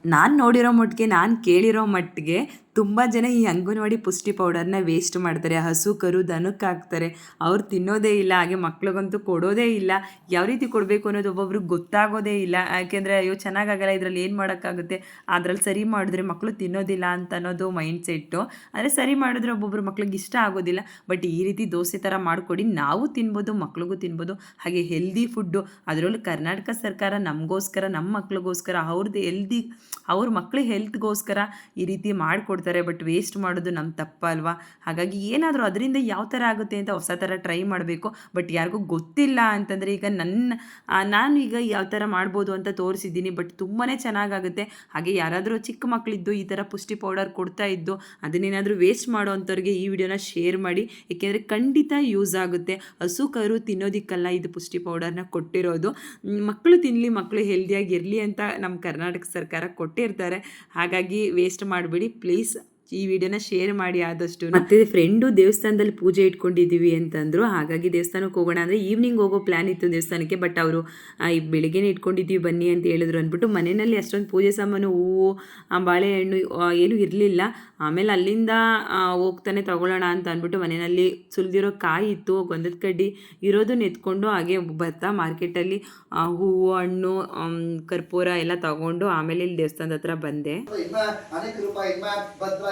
ನಾನು ನೋಡಿರೋ ಮಟ್ಟಿಗೆ ನಾನು ಕೇಳಿರೋ ಮಟ್ಟಿಗೆ ತುಂಬ ಜನ ಈ ಅಂಗನವಾಡಿ ಪುಷ್ಟಿ ಪೌಡರ್ನ ವೇಸ್ಟ್ ಮಾಡ್ತಾರೆ, ಹಸು, ಕರು, ದನಕ್ಕೆ ಹಾಕ್ತಾರೆ. ಅವ್ರು ತಿನ್ನೋದೇ ಇಲ್ಲ, ಹಾಗೆ ಮಕ್ಳಿಗಂತೂ ಕೊಡೋದೇ ಇಲ್ಲ. ಯಾವ ರೀತಿ ಕೊಡಬೇಕು ಅನ್ನೋದು ಒಬ್ಬೊಬ್ರಿಗೆ ಗೊತ್ತಾಗೋದೇ ಇಲ್ಲ. ಯಾಕೆಂದರೆ ಅಯ್ಯೋ, ಚೆನ್ನಾಗಾಗಲ್ಲ, ಇದರಲ್ಲಿ ಏನು ಮಾಡೋಕ್ಕಾಗುತ್ತೆ? ಅದರಲ್ಲಿ ಸರಿ ಮಾಡಿದ್ರೆ ಮಕ್ಕಳು ತಿನ್ನೋದಿಲ್ಲ ಅಂತ ಅನ್ನೋದು ಮೈಂಡ್ ಸೆಟ್ಟು ಅಂದರೆ ಸರಿ ಮಾಡಿದ್ರೆ ಒಬ್ಬೊಬ್ರು ಮಕ್ಳಿಗೆ ಇಷ್ಟ ಆಗೋದಿಲ್ಲ. ಬಟ್ ಈ ರೀತಿ ದೋಸೆ ಥರ ಮಾಡಿಕೊಡಿ. ನಾವು ತಿನ್ಬೋದು, ಮಕ್ಳಿಗೂ ತಿನ್ಬೋದು. ಹಾಗೆ ಹೆಲ್ದಿ ಫುಡ್ಡು ಅದರಲ್ಲೂ ಕರ್ನಾಟಕ ಸರ್ಕಾರ ನಮಗೋಸ್ಕರ ನಮ್ಮ ಮಕ್ಳಿಗೋಸ್ಕರ ಅವ್ರದ್ದು ಹೆಲ್ದಿ ಅವ್ರ ಮಕ್ಳ ಹೆಲ್ತ್ಗೋಸ್ಕರ ಈ ರೀತಿ ಮಾಡಿಕೊಡ್ತಾರೆ. ಬಟ್ ವೇಸ್ಟ್ ಮಾಡೋದು ನಮ್ಮ ತಪ್ಪಲ್ವಾ ಹಾಗಾಗಿ ಏನಾದರೂ ಅದರಿಂದ ಯಾವ ಥರ ಆಗುತ್ತೆ ಅಂತ ಹೊಸ ಥರ ಟ್ರೈ ಮಾಡಬೇಕು ಬಟ್ ಯಾರಿಗೂ ಗೊತ್ತಿಲ್ಲ ಅಂತಂದರೆ ಈಗ ನನ್ನ ನಾನು ಈಗ ಯಾವ ಥರ ಮಾಡ್ಬೋದು ಅಂತ ತೋರಿಸಿದ್ದೀನಿ ಬಟ್ ತುಂಬಾ ಚೆನ್ನಾಗಾಗುತ್ತೆ. ಹಾಗೆ ಯಾರಾದರೂ ಚಿಕ್ಕ ಮಕ್ಕಳಿದ್ದು ಈ ಥರ ಪುಷ್ಟಿ ಪೌಡರ್ ಕೊಡ್ತಾ ಇದ್ದು ಅದನ್ನೇನಾದರೂ ವೇಸ್ಟ್ ಮಾಡೋ ಅಂಥವ್ರಿಗೆ ಈ ವಿಡಿಯೋನ ಶೇರ್ ಮಾಡಿ, ಏಕೆಂದರೆ ಖಂಡಿತ ಯೂಸ್ ಆಗುತ್ತೆ. ಹಸು ಕರು ತಿನ್ನೋದಿಕ್ಕಲ್ಲ ಇದು ಪುಷ್ಟಿ ಪೌಡರ್ನ ಕೊಟ್ಟಿರೋದು. ಮಕ್ಕಳು ತಿನ್ನಲಿ ಮಕ್ಕಳು ಹೆಲ್ದಿಯಾಗಿ ಇರಲಿ ಅಂತ ನಮ್ಮ ಕರ್ನಾಟಕ ಸರ್ಕಾರ ಕೊಟ್ಟಿರ್ತಾರೆ. ಹಾಗಾಗಿ ವೇಸ್ಟ್ ಮಾಡಬೇಡಿ ಪ್ಲೀಸ್ ಈ ವಿಡಿಯೋನ ಶೇರ್ ಮಾಡಿ ಆದಷ್ಟು ಮತ್ತೆ ಫ್ರೆಂಡು ದೇವಸ್ಥಾನದಲ್ಲಿ ಪೂಜೆ ಇಟ್ಕೊಂಡಿದ್ದೀವಿ ಅಂತಂದ್ರು ಹಾಗಾಗಿ ದೇವಸ್ಥಾನಕ್ಕೆ ಹೋಗೋಣ ಅಂದರೆ ಈವ್ನಿಂಗ್ ಹೋಗೋ ಪ್ಲ್ಯಾನ್ ಇತ್ತು ದೇವಸ್ಥಾನಕ್ಕೆ ಬಟ್ ಅವರು ಈ ಬೆಳಿಗ್ಗೆನೇ ಇಟ್ಕೊಂಡಿದ್ದೀವಿ ಬನ್ನಿ ಅಂತ ಹೇಳಿದ್ರು ಅಂದ್ಬಿಟ್ಟು ಮನೆಯಲ್ಲಿ ಅಷ್ಟೊಂದು ಪೂಜೆ ಸಾಮಾನು ಹೂವು ಬಾಳೆಹಣ್ಣು ಏನೂ ಇರಲಿಲ್ಲ. ಆಮೇಲೆ ಅಲ್ಲಿಂದ ಹೋಗ್ತಾನೆ ತಗೊಳ್ಳೋಣ ಅಂತ ಅಂದ್ಬಿಟ್ಟು ಮನೆಯಲ್ಲಿ ಸುಲಿದಿರೋ ಕಾಯಿ ಇತ್ತು ಗೊಂದದ ಕಡ್ಡಿ ಇರೋದನ್ನ ಎತ್ಕೊಂಡು ಹಾಗೆ ಬರ್ತಾ ಮಾರ್ಕೆಟಲ್ಲಿ ಹೂವು ಹಣ್ಣು ಕರ್ಪೂರ ಎಲ್ಲ ತಗೊಂಡು ಆಮೇಲೆ ಇಲ್ಲಿ ದೇವಸ್ಥಾನದ ಹತ್ರ ಬಂದೆ.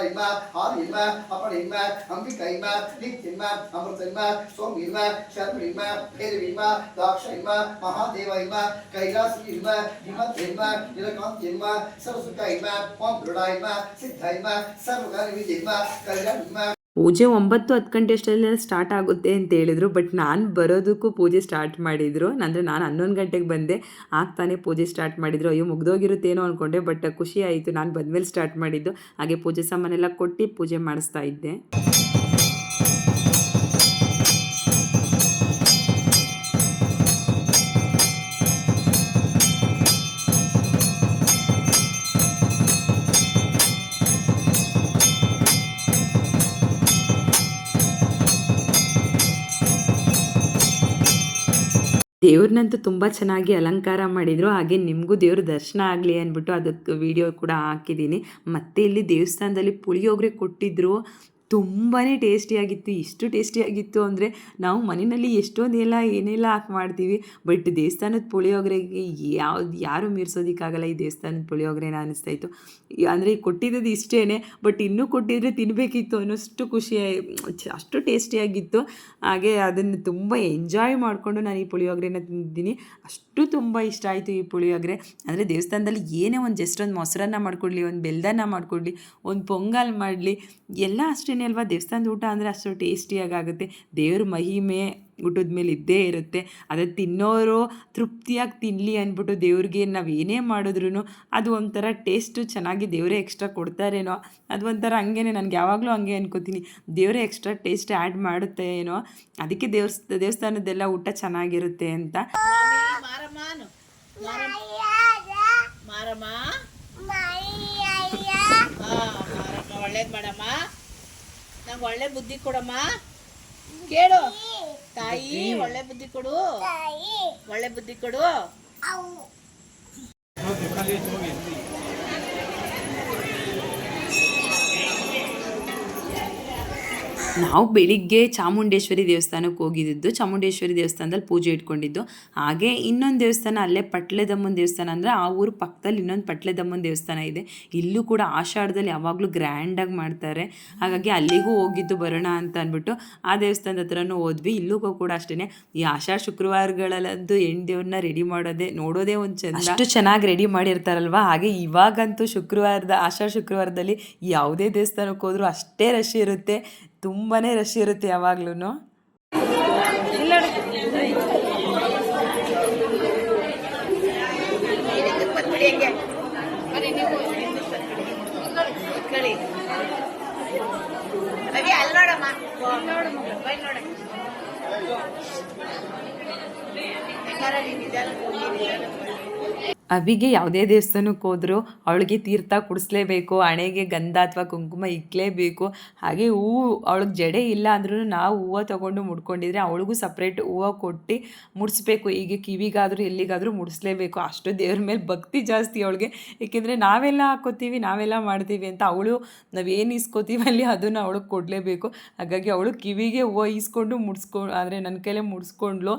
இம்மா ஆறு இம்மா அப்பன் இம்மா அம்பிகை இம்மா லிக் இம்மா அமிர்த இம்மா சோம் இம்மா சர்ம இம்மா பேரவ் இம்மா தாக்ஷ இம்மா மகாதேவ இம்மா கைலாசி இம்மா இமத் இம்மா நிலகாந்த் இம்மா சரசுக இம்மா பாம்புடா இம்மா சித்த இம்மா சர்வகாரி இம்மா கல்யாண் இம்மா ಪೂಜೆ ಒಂಬತ್ತು ಹತ್ತು ಗಂಟೆ ಅಷ್ಟರಲ್ಲೆಲ್ಲ ಸ್ಟಾರ್ಟ್ ಆಗುತ್ತೆ ಅಂತ ಹೇಳಿದ್ರು ಬಟ್ ನಾನು ಬರೋದಕ್ಕೂ ಪೂಜೆ ಸ್ಟಾರ್ಟ್ ಮಾಡಿದರು. ಅಂದರೆ ನಾನು ಹನ್ನೊಂದು ಗಂಟೆಗೆ ಬಂದೆ. ಆಗ್ತಾನೆ ಪೂಜೆ ಸ್ಟಾರ್ಟ್ ಮಾಡಿದ್ರು. ಅಯ್ಯೋ, ಮುಗ್ದೋಗಿರುತ್ತೇನೋ ಅಂದ್ಕೊಂಡೆ ಬಟ್ ಖುಷಿ ಆಯಿತು. ನಾನು ಬಂದಮೇಲೆ ಸ್ಟಾರ್ಟ್ ಮಾಡಿದ್ದು. ಹಾಗೆ ಪೂಜೆ ಸಾಮಾನೆಲ್ಲ ಕೊಟ್ಟು ಪೂಜೆ ಮಾಡಿಸ್ತಾ ಇದ್ದೆ. ದೇವ್ರನ್ನಂತೂ ತುಂಬ ಚೆನ್ನಾಗಿ ಅಲಂಕಾರ ಮಾಡಿದರು. ಹಾಗೆ ನಿಮಗೂ ದೇವ್ರ ದರ್ಶನ ಆಗಲಿ ಅಂದ್ಬಿಟ್ಟು ಅದಕ್ಕೆ ವಿಡಿಯೋ ಕೂಡ ಹಾಕಿದ್ದೀನಿ. ಮತ್ತು ಇಲ್ಲಿ ದೇವಸ್ಥಾನದಲ್ಲಿ ಪುಳಿಯೋಗರೆ ಕೊಟ್ಟಿದ್ದರು ತುಂಬಾ ಟೇಸ್ಟಿಯಾಗಿತ್ತು, ಇಷ್ಟು ಟೇಸ್ಟಿಯಾಗಿತ್ತು ಅಂದರೆ ನಾವು ಮನೆಯಲ್ಲಿ ಎಷ್ಟೊಂದೆಲ್ಲ ಏನೆಲ್ಲ ಹಾಕಿ ಮಾಡ್ತೀವಿ. ಬಟ್ ದೇವಸ್ಥಾನದ ಪುಳಿಯೋಗರೆಗೆ ಯಾವ್ದು, ಯಾರು ಮೀರ್ಸೋದಕ್ಕಾಗಲ್ಲ ಈ ದೇವಸ್ಥಾನದ ಪುಳಿಯೋಗರೆನ ಇತ್ತು ಅಂದರೆ ಕೊಟ್ಟಿದ್ದು ಇಷ್ಟೇ ಬಟ್ ಇನ್ನೂ ಕೊಟ್ಟಿದ್ರೆ ತಿನ್ನಬೇಕಿತ್ತು ಅನ್ನೋಷ್ಟು ಖುಷಿ, ಅಷ್ಟು ಟೇಸ್ಟಿಯಾಗಿತ್ತು. ಹಾಗೆ ಅದನ್ನು ತುಂಬ ಎಂಜಾಯ್ ಮಾಡಿಕೊಂಡು ನಾನು ಈ ಪುಳಿಯೋಗರೆನ ತಿಂದಿದ್ದೀನಿ. ಅಷ್ಟು ತುಂಬ ಇಷ್ಟ ಆಯಿತು ಈ ಪುಳಿಯೋಗರೆ. ಅಂದರೆ ದೇವಸ್ಥಾನದಲ್ಲಿ ಏನೇ ಒಂದು ಜಸ್ಟ್ ಒಂದು ಮೊಸರನ್ನ ಮಾಡಿಕೊಡ್ಲಿ, ಒಂದು ಬೆಲ್ದನ್ನ ಮಾಡಿಕೊಡ್ಲಿ, ಒಂದು ಪೊಂಗಲ್ ಮಾಡಲಿ, ಎಲ್ಲ ಅಷ್ಟೇ ಅಲ್ವಾ? ದೇವಸ್ಥಾನದ ಊಟ ಅಂದರೆ ಅಷ್ಟು ಟೇಸ್ಟಿಯಾಗಿ ಆಗುತ್ತೆ ದೇವ್ರ ಮಹಿಮೆ ಊಟದ ಮೇಲೆ ಇದ್ದೇ ಇರುತ್ತೆ. ಅದೇ ತಿನ್ನೋರು ತೃಪ್ತಿಯಾಗಿ ತಿನ್ನಲಿ ಅಂದ್ಬಿಟ್ಟು ದೇವ್ರಿಗೆ ನಾವು ಏನೇ ಮಾಡಿದ್ರು ಅದು ಒಂಥರ ಟೇಸ್ಟು ಚೆನ್ನಾಗಿ ದೇವರೇ ಎಕ್ಸ್ಟ್ರಾ ಕೊಡ್ತಾರೇನೋ. ಅದು ಒಂಥರ ಹಂಗೇನೆ ನನಗೆ ಯಾವಾಗಲೂ ಹಂಗೆ ಅನ್ಕೋತೀನಿ. ದೇವರೇ ಎಕ್ಸ್ಟ್ರಾ ಟೇಸ್ಟ್ ಆ್ಯಡ್ ಮಾಡುತ್ತೆ ಏನೋ. ಅದಕ್ಕೆ ದೇವಸ್ ದೇವಸ್ಥಾನದ್ದೆಲ್ಲ ಊಟ ಚೆನ್ನಾಗಿರುತ್ತೆ ಅಂತ. ಒಳ್ಳೇದು ಮಾರಮ್ಮ ಹಾ ಮಾರಮ್ಮ ಒಳ್ಳೇದ್ ಮಾಡಮ್ಮ. ನಂಗೆ ಒಳ್ಳೆ ಬುದ್ಧಿ ಕೊಡಮ್ಮ. ಕೇಳು. ತಾಯಿ ಒಳ್ಳೆ ಬುದ್ಧಿ ಕೊಡು. ಒಳ್ಳೆ ಬುದ್ಧಿ ಕೊಡು. ನಾವು ಬೆಳಿಗ್ಗೆ ಚಾಮುಂಡೇಶ್ವರಿ ದೇವಸ್ಥಾನಕ್ಕೆ ಹೋಗಿದ್ದು, ಚಾಮುಂಡೇಶ್ವರಿ ದೇವಸ್ಥಾನದಲ್ಲಿ ಪೂಜೆ ಇಟ್ಕೊಂಡಿದ್ದು. ಹಾಗೆ ಇನ್ನೊಂದು ದೇವಸ್ಥಾನ, ಅಲ್ಲೇ ಪಟ್ಲೆದಮ್ಮನ ದೇವಸ್ಥಾನ ಅಂದರೆ ಆ ಊರು ಪಕ್ಕದಲ್ಲಿ ಇನ್ನೊಂದು ಪಟ್ಲೆದಮ್ಮನ ದೇವಸ್ಥಾನ ಇದೆ. ಇಲ್ಲೂ ಕೂಡ ಆಷಾಢದಲ್ಲಿ ಯಾವಾಗಲೂ ಗ್ರ್ಯಾಂಡಾಗಿ ಮಾಡ್ತಾರೆ. ಹಾಗಾಗಿ ಅಲ್ಲಿಗೂ ಹೋಗಿದ್ದು ಬರೋಣ ಅಂತ ಅಂದ್ಬಿಟ್ಟು ಆ ದೇವಸ್ಥಾನದ ಹತ್ರನೂ ಹೋದ್ವಿ. ಇಲ್ಲೂ ಕೂಡ ಅಷ್ಟೇ ಈ ಆಷಾಢ ಶುಕ್ರವಾರಗಳಲ್ಲಂತೂ ದೇವ್ರನ್ನ ರೆಡಿ ಮಾಡೋದೇ, ನೋಡೋದೇ ಒಂದು ಚಂದ. ಅಷ್ಟು ಚೆನ್ನಾಗಿ ರೆಡಿ ಮಾಡಿರ್ತಾರಲ್ವ? ಹಾಗೆ ಇವಾಗಂತೂ ಶುಕ್ರವಾರದ, ಆಷಾಢ ಶುಕ್ರವಾರದಲ್ಲಿ ಯಾವುದೇ ದೇವಸ್ಥಾನಕ್ಕೆ ಹೋದರೂ ಅಷ್ಟೇ ರಶ್ ಇರುತ್ತೆ. ತುಂಬಾ ರಶ್ ಇರುತ್ತೆ ಯಾವಾಗ್ಲೂ ನೋಡಮ್ಮ ಅವಿಗೆ ಯಾವುದೇ ದೇವಸ್ಥಾನಕ್ಕೆ ಹೋದರೂ ಅವಳಿಗೆ ತೀರ್ಥ ಕುಡಿಸ್ಲೇಬೇಕು, ಹಣೆಗೆ ಗಂಧ ಅಥವಾ ಕುಂಕುಮ ಇಕ್ಲೇಬೇಕು. ಹಾಗೆ ಹೂವು ಅವಳಿಗೆ ಜಡೆ ಇಲ್ಲ ಅಂದ್ರೂ ನಾವು ಹೂವು ತೊಗೊಂಡು ಮುಡ್ಕೊಂಡಿದ್ರೆ ಅವಳಿಗೂ ಸಪ್ರೇಟ್ ಹೂವು ಕೊಟ್ಟು ಮುಡಿಸ್ಬೇಕು. ಈಗ ಕಿವಿಗಾದರೂ ಎಲ್ಲಿಗಾದರೂ ಮುಡಿಸ್ಲೇಬೇಕು. ಅಷ್ಟು ದೇವ್ರ ಮೇಲೆ ಭಕ್ತಿ ಜಾಸ್ತಿ ಅವಳಿಗೆ. ಏಕೆಂದರೆ ನಾವೆಲ್ಲ ಹಾಕೋತೀವಿ, ನಾವೆಲ್ಲ ಮಾಡ್ತೀವಿ ಅಂತ ಅವಳು, ನಾವೇನು ಇಸ್ಕೋತೀವಿ ಅಲ್ಲಿ ಅದನ್ನು ಅವಳಿಗೆ ಕೊಡಲೇಬೇಕು. ಹಾಗಾಗಿ ಅವಳು ಕಿವಿಗೆ ಹೂವು ಈಸ್ಕೊಂಡು ಮುಡಿಸ್ಕೊಂಡು ಅಂದರೆ ನನ್ನ ಕೈಲೇ ಮುಡಿಸ್ಕೊಂಡ್ಲು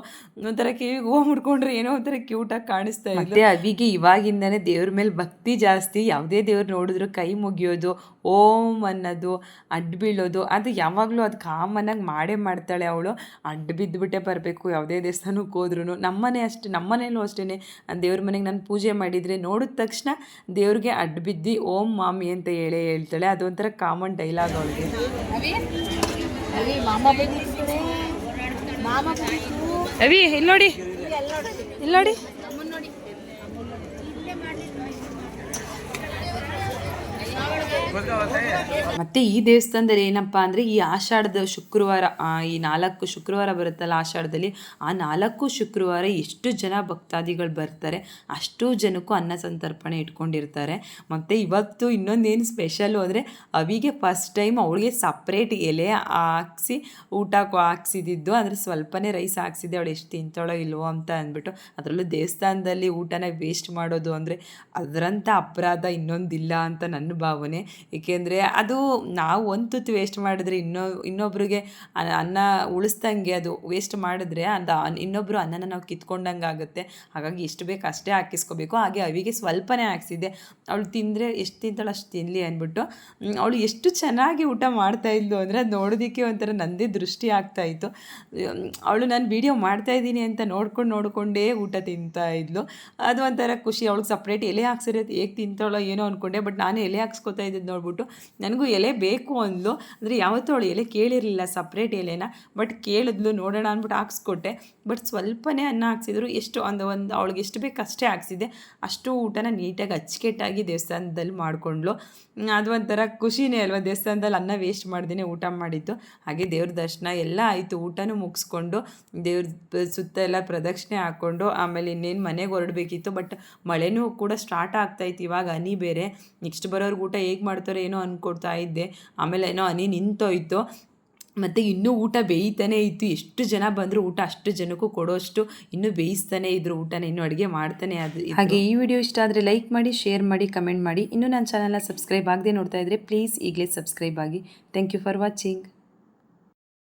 ಒಂಥರ ಕಿವಿಗೆ ಹೂವು ಮುಡ್ಕೊಂಡ್ರೆ ಏನೋ ಒಂಥರ ಕ್ಯೂಟಾಗಿ ಕಾಣಿಸ್ತಾ ಇದೆ ಅವಿಗೆ ಇವಾಗಿಂದನೇ ದೇವ್ರ ಮೇಲೆ ಭಕ್ತಿ ಜಾಸ್ತಿ ಯಾವುದೇ ದೇವ್ರು ನೋಡಿದ್ರು ಕೈ ಮುಗಿಯೋದು ಓಂ ಅನ್ನೋದು ಅಡ್ಡು ಬೀಳೋದು ಅದು ಯಾವಾಗಲೂ ಅದು ಕಾಮನ್ನಾಗಿ ಮಾಡೇ ಮಾಡ್ತಾಳೆ ಅವಳು. ಅಡ್ಡ ಬಿದ್ದುಬಿಟ್ಟೆ ಬರಬೇಕು ಯಾವುದೇ ದೇವಸ್ಥಾನಕ್ಕೆ ಹೋದ್ರೂ ನಮ್ಮನೆ ಅಷ್ಟೇ ನಮ್ಮನೇಲೂ ಅಷ್ಟೇ ದೇವ್ರ ಮನೆಗೆ ನಾನು ಪೂಜೆ ಮಾಡಿದರೆ ನೋಡಿದ ತಕ್ಷಣ ದೇವ್ರಿಗೆ ಅಡ್ಡ ಬಿದ್ದು ಓಂ ಮಾಮಿ ಅಂತ ಹೇಳೇ ಹೇಳ್ತಾಳೆ. ಅದೊಂಥರ ಕಾಮನ್ ಡೈಲಾಗ್ ಅವಳಿಗೆ. ಅವಿ ಇಲ್ಲಿ ನೋಡಿ ಇಲ್ಲಿ ನೋಡಿ ಮತ್ತೆ ಈ ದೇವಸ್ಥಾನದಲ್ಲಿ ಏನಪ್ಪ ಅಂದರೆ ಈ ಆಷಾಢದ ಶುಕ್ರವಾರ ಈ ನಾಲ್ಕು ಶುಕ್ರವಾರ ಬರುತ್ತಲ್ಲ ಆಷಾಢದಲ್ಲಿ, ಆ ನಾಲ್ಕು ಶುಕ್ರವಾರ ಎಷ್ಟು ಜನ ಭಕ್ತಾದಿಗಳು ಬರ್ತಾರೆ, ಅಷ್ಟು ಜನಕ್ಕೂ ಅನ್ನ ಸಂತರ್ಪಣೆ ಇಟ್ಕೊಂಡಿರ್ತಾರೆ. ಮತ್ತು ಇವತ್ತು ಇನ್ನೊಂದೇನು ಸ್ಪೆಷಲ್ಲು ಅಂದರೆ ಅವಿಗೆ ಫಸ್ಟ್ ಟೈಮ್ ಅವಳಿಗೆ ಸಪ್ರೇಟ್ ಎಲೆ ಹಾಕ್ಸಿ, ಊಟ ಹಾಕ್ಸಿದ್ದು ಅಂದರೆ ಸ್ವಲ್ಪನೇ ರೈಸ್ ಹಾಕ್ಸಿದ್ದೆ, ಅವಳು ಎಷ್ಟು ತಿಂತಾಳೋ ಇಲ್ವೋ ಅಂತ ಅಂದ್ಬಿಟ್ಟು ಅದರಲ್ಲೂ ದೇವಸ್ಥಾನದಲ್ಲಿ ಊಟನ ವೇಸ್ಟ್ ಮಾಡೋದು ಅಂದರೆ ಅದರಂಥ ಅಪರಾಧ ಇನ್ನೊಂದಿಲ್ಲ ಅಂತ ನನ್ನ ಭಾವನೆ. ಏಕೆಂದರೆ ಅದು ನಾವು ಒಂದು ತುತ್ತು ವೇಸ್ಟ್ ಮಾಡಿದ್ರೆ ಇನ್ನೊ, ಇನ್ನೊಬ್ರಿಗೆ ಅನ್ನ ಉಳಿಸ್ದಂಗೆ ಅದು ವೇಸ್ಟ್ ಮಾಡಿದ್ರೆ ಅದು ಇನ್ನೊಬ್ಬರು ಅನ್ನನ ನಾವು ಕಿತ್ಕೊಂಡಂಗೆ ಆಗುತ್ತೆ. ಹಾಗಾಗಿ ಎಷ್ಟು ಬೇಕು ಅಷ್ಟೇ ಹಾಕಿಸ್ಕೋಬೇಕು. ಹಾಗೆ ಅವಿಗೆ ಸ್ವಲ್ಪನೇ ಹಾಕ್ಸಿದ್ದೆ. ಅವಳು ತಿಂದರೆ ಎಷ್ಟು ತಿಂತಾಳು ಅಷ್ಟು ತಿನ್ನಲಿ ಅಂದ್ಬಿಟ್ಟು ಅವಳು ಎಷ್ಟು ಚೆನ್ನಾಗಿ ಊಟ ಮಾಡ್ತಾ ಇದ್ಲು ಅಂದರೆ ಅದು ನೋಡೋದಕ್ಕೆ ಒಂಥರ ನಂದೇ ದೃಷ್ಟಿ ಆಗ್ತಾ ಇತ್ತು. ಅವಳು ನಾನು ವಿಡಿಯೋ ಮಾಡ್ತಾ ಇದ್ದೀನಿ ಅಂತ ನೋಡ್ಕೊಂಡು, ನೋಡಿಕೊಂಡೇ ಊಟ ತಿಂತಾ ಇದ್ಲು. ಅದು ಒಂಥರ ಖುಷಿ. ಅವಳಿಗೆ ಸಪ್ರೇಟ್ ಎಲೆ ಹಾಕ್ಸಿರೋದು ಹೇಗೆ ತಿಂತಾಳೋ ಏನೋ ಅಂದ್ಕೊಂಡೆ ಬಟ್ ನಾನು ಎಲೆ ಹಾಕ್ಸ್ಕೊತಾ ಇದ್ದಿದ್ದು ನೋಡ್ಬಿಟ್ಟು, ನನಗೂ ಎಲೆ ಬೇಕು ಅಂದ್ಲು. ಅಂದರೆ ಯಾವತ್ತೂ ಅವಳು ಎಲೆ ಕೇಳಿರಲಿಲ್ಲ ಸಪ್ರೇಟ್ ಎಲೆನ. ಬಟ್ ಕೇಳಿದ್ಲು, ನೋಡೋಣ ಅಂದ್ಬಿಟ್ಟು ಹಾಕ್ಸ್ಕೊಟ್ಟೆ. ಬಟ್ ಸ್ವಲ್ಪನೇ ಅನ್ನ ಹಾಕ್ಸಿದ್ರು. ಎಷ್ಟು ಒಂದು ಒಂದು ಅವಳಿಗೆ ಎಷ್ಟು ಬೇಕು ಅಷ್ಟೇ ಹಾಕ್ಸಿದ್ದೆ. ಅಷ್ಟು ಊಟನ ನೀಟಾಗಿ ಅಚ್ಚುಕೆಟ್ಟಾಗಿ ದೇವಸ್ಥಾನದಲ್ಲಿ ಮಾಡಿಕೊಂಡ್ಲು ಅದು ಒಂಥರ ಖುಷಿನೇ ಅಲ್ವಾ? ದೇವಸ್ಥಾನದಲ್ಲಿ ಅನ್ನ ವೇಸ್ಟ್ ಮಾಡ್ದೇ ಊಟ ಮಾಡಿದ್ದು. ಹಾಗೆ ದೇವ್ರ ದರ್ಶನ ಎಲ್ಲ ಆಯಿತು. ಊಟನೂ ಮುಗಿಸ್ಕೊಂಡು, ದೇವ್ರ ಸುತ್ತ ಎಲ್ಲ ಪ್ರದಕ್ಷಿಣೆ ಹಾಕ್ಕೊಂಡು, ಆಮೇಲೆ ಇನ್ನೇನು ಮನೆಗೆ ಹೊರಡಬೇಕಿತ್ತು. ಬಟ್ ಮಳೆನೂ ಕೂಡ ಸ್ಟಾರ್ಟ್ ಆಗ್ತಾಯಿತ್ತು ಇವಾಗ ಹನಿ ಬೇರೆ. ನೆಕ್ಸ್ಟ್ ಬರೋರ್ಗೆ ಊಟ ಹೇಗೆ ಮಾಡ್ತಾರೆ ಏನೋ ಅಂದ್ಕೊಡ್ತಾ ಇದ್ದೆ. ಆಮೇಲೆ ಏನೋ ಹನಿ ನಿಂತೋಯ್ತು. ಮತ್ತು ಇನ್ನೂ ಊಟ ಬೇಯ್ತಾನೇ ಇತ್ತು. ಎಷ್ಟು ಜನ ಬಂದರೂ ಊಟ ಅಷ್ಟು ಜನಕ್ಕೂ ಕೊಡೋಷ್ಟು ಇನ್ನೂ ಬೇಯಿಸ್ತಾನೆ ಇದ್ರು ಊಟನ, ಇನ್ನೂ ಅಡುಗೆ ಮಾಡ್ತಾನೆ ಅದು ಹಾಗೆ ಈ ವಿಡಿಯೋ ಇಷ್ಟ ಆದರೆ ಲೈಕ್ ಮಾಡಿ, ಶೇರ್ ಮಾಡಿ, ಕಮೆಂಟ್ ಮಾಡಿ. ಇನ್ನೂ ನನ್ನ ಚಾನಲ್ನ ಸಬ್ಸ್ಕ್ರೈಬ್ ಆಗದೆ ನೋಡ್ತಾ ಇದ್ದರೆ ಪ್ಲೀಸ್ ಈಗಲೇ ಸಬ್ಸ್ಕ್ರೈಬ್ ಆಗಿ. Thank you for watching.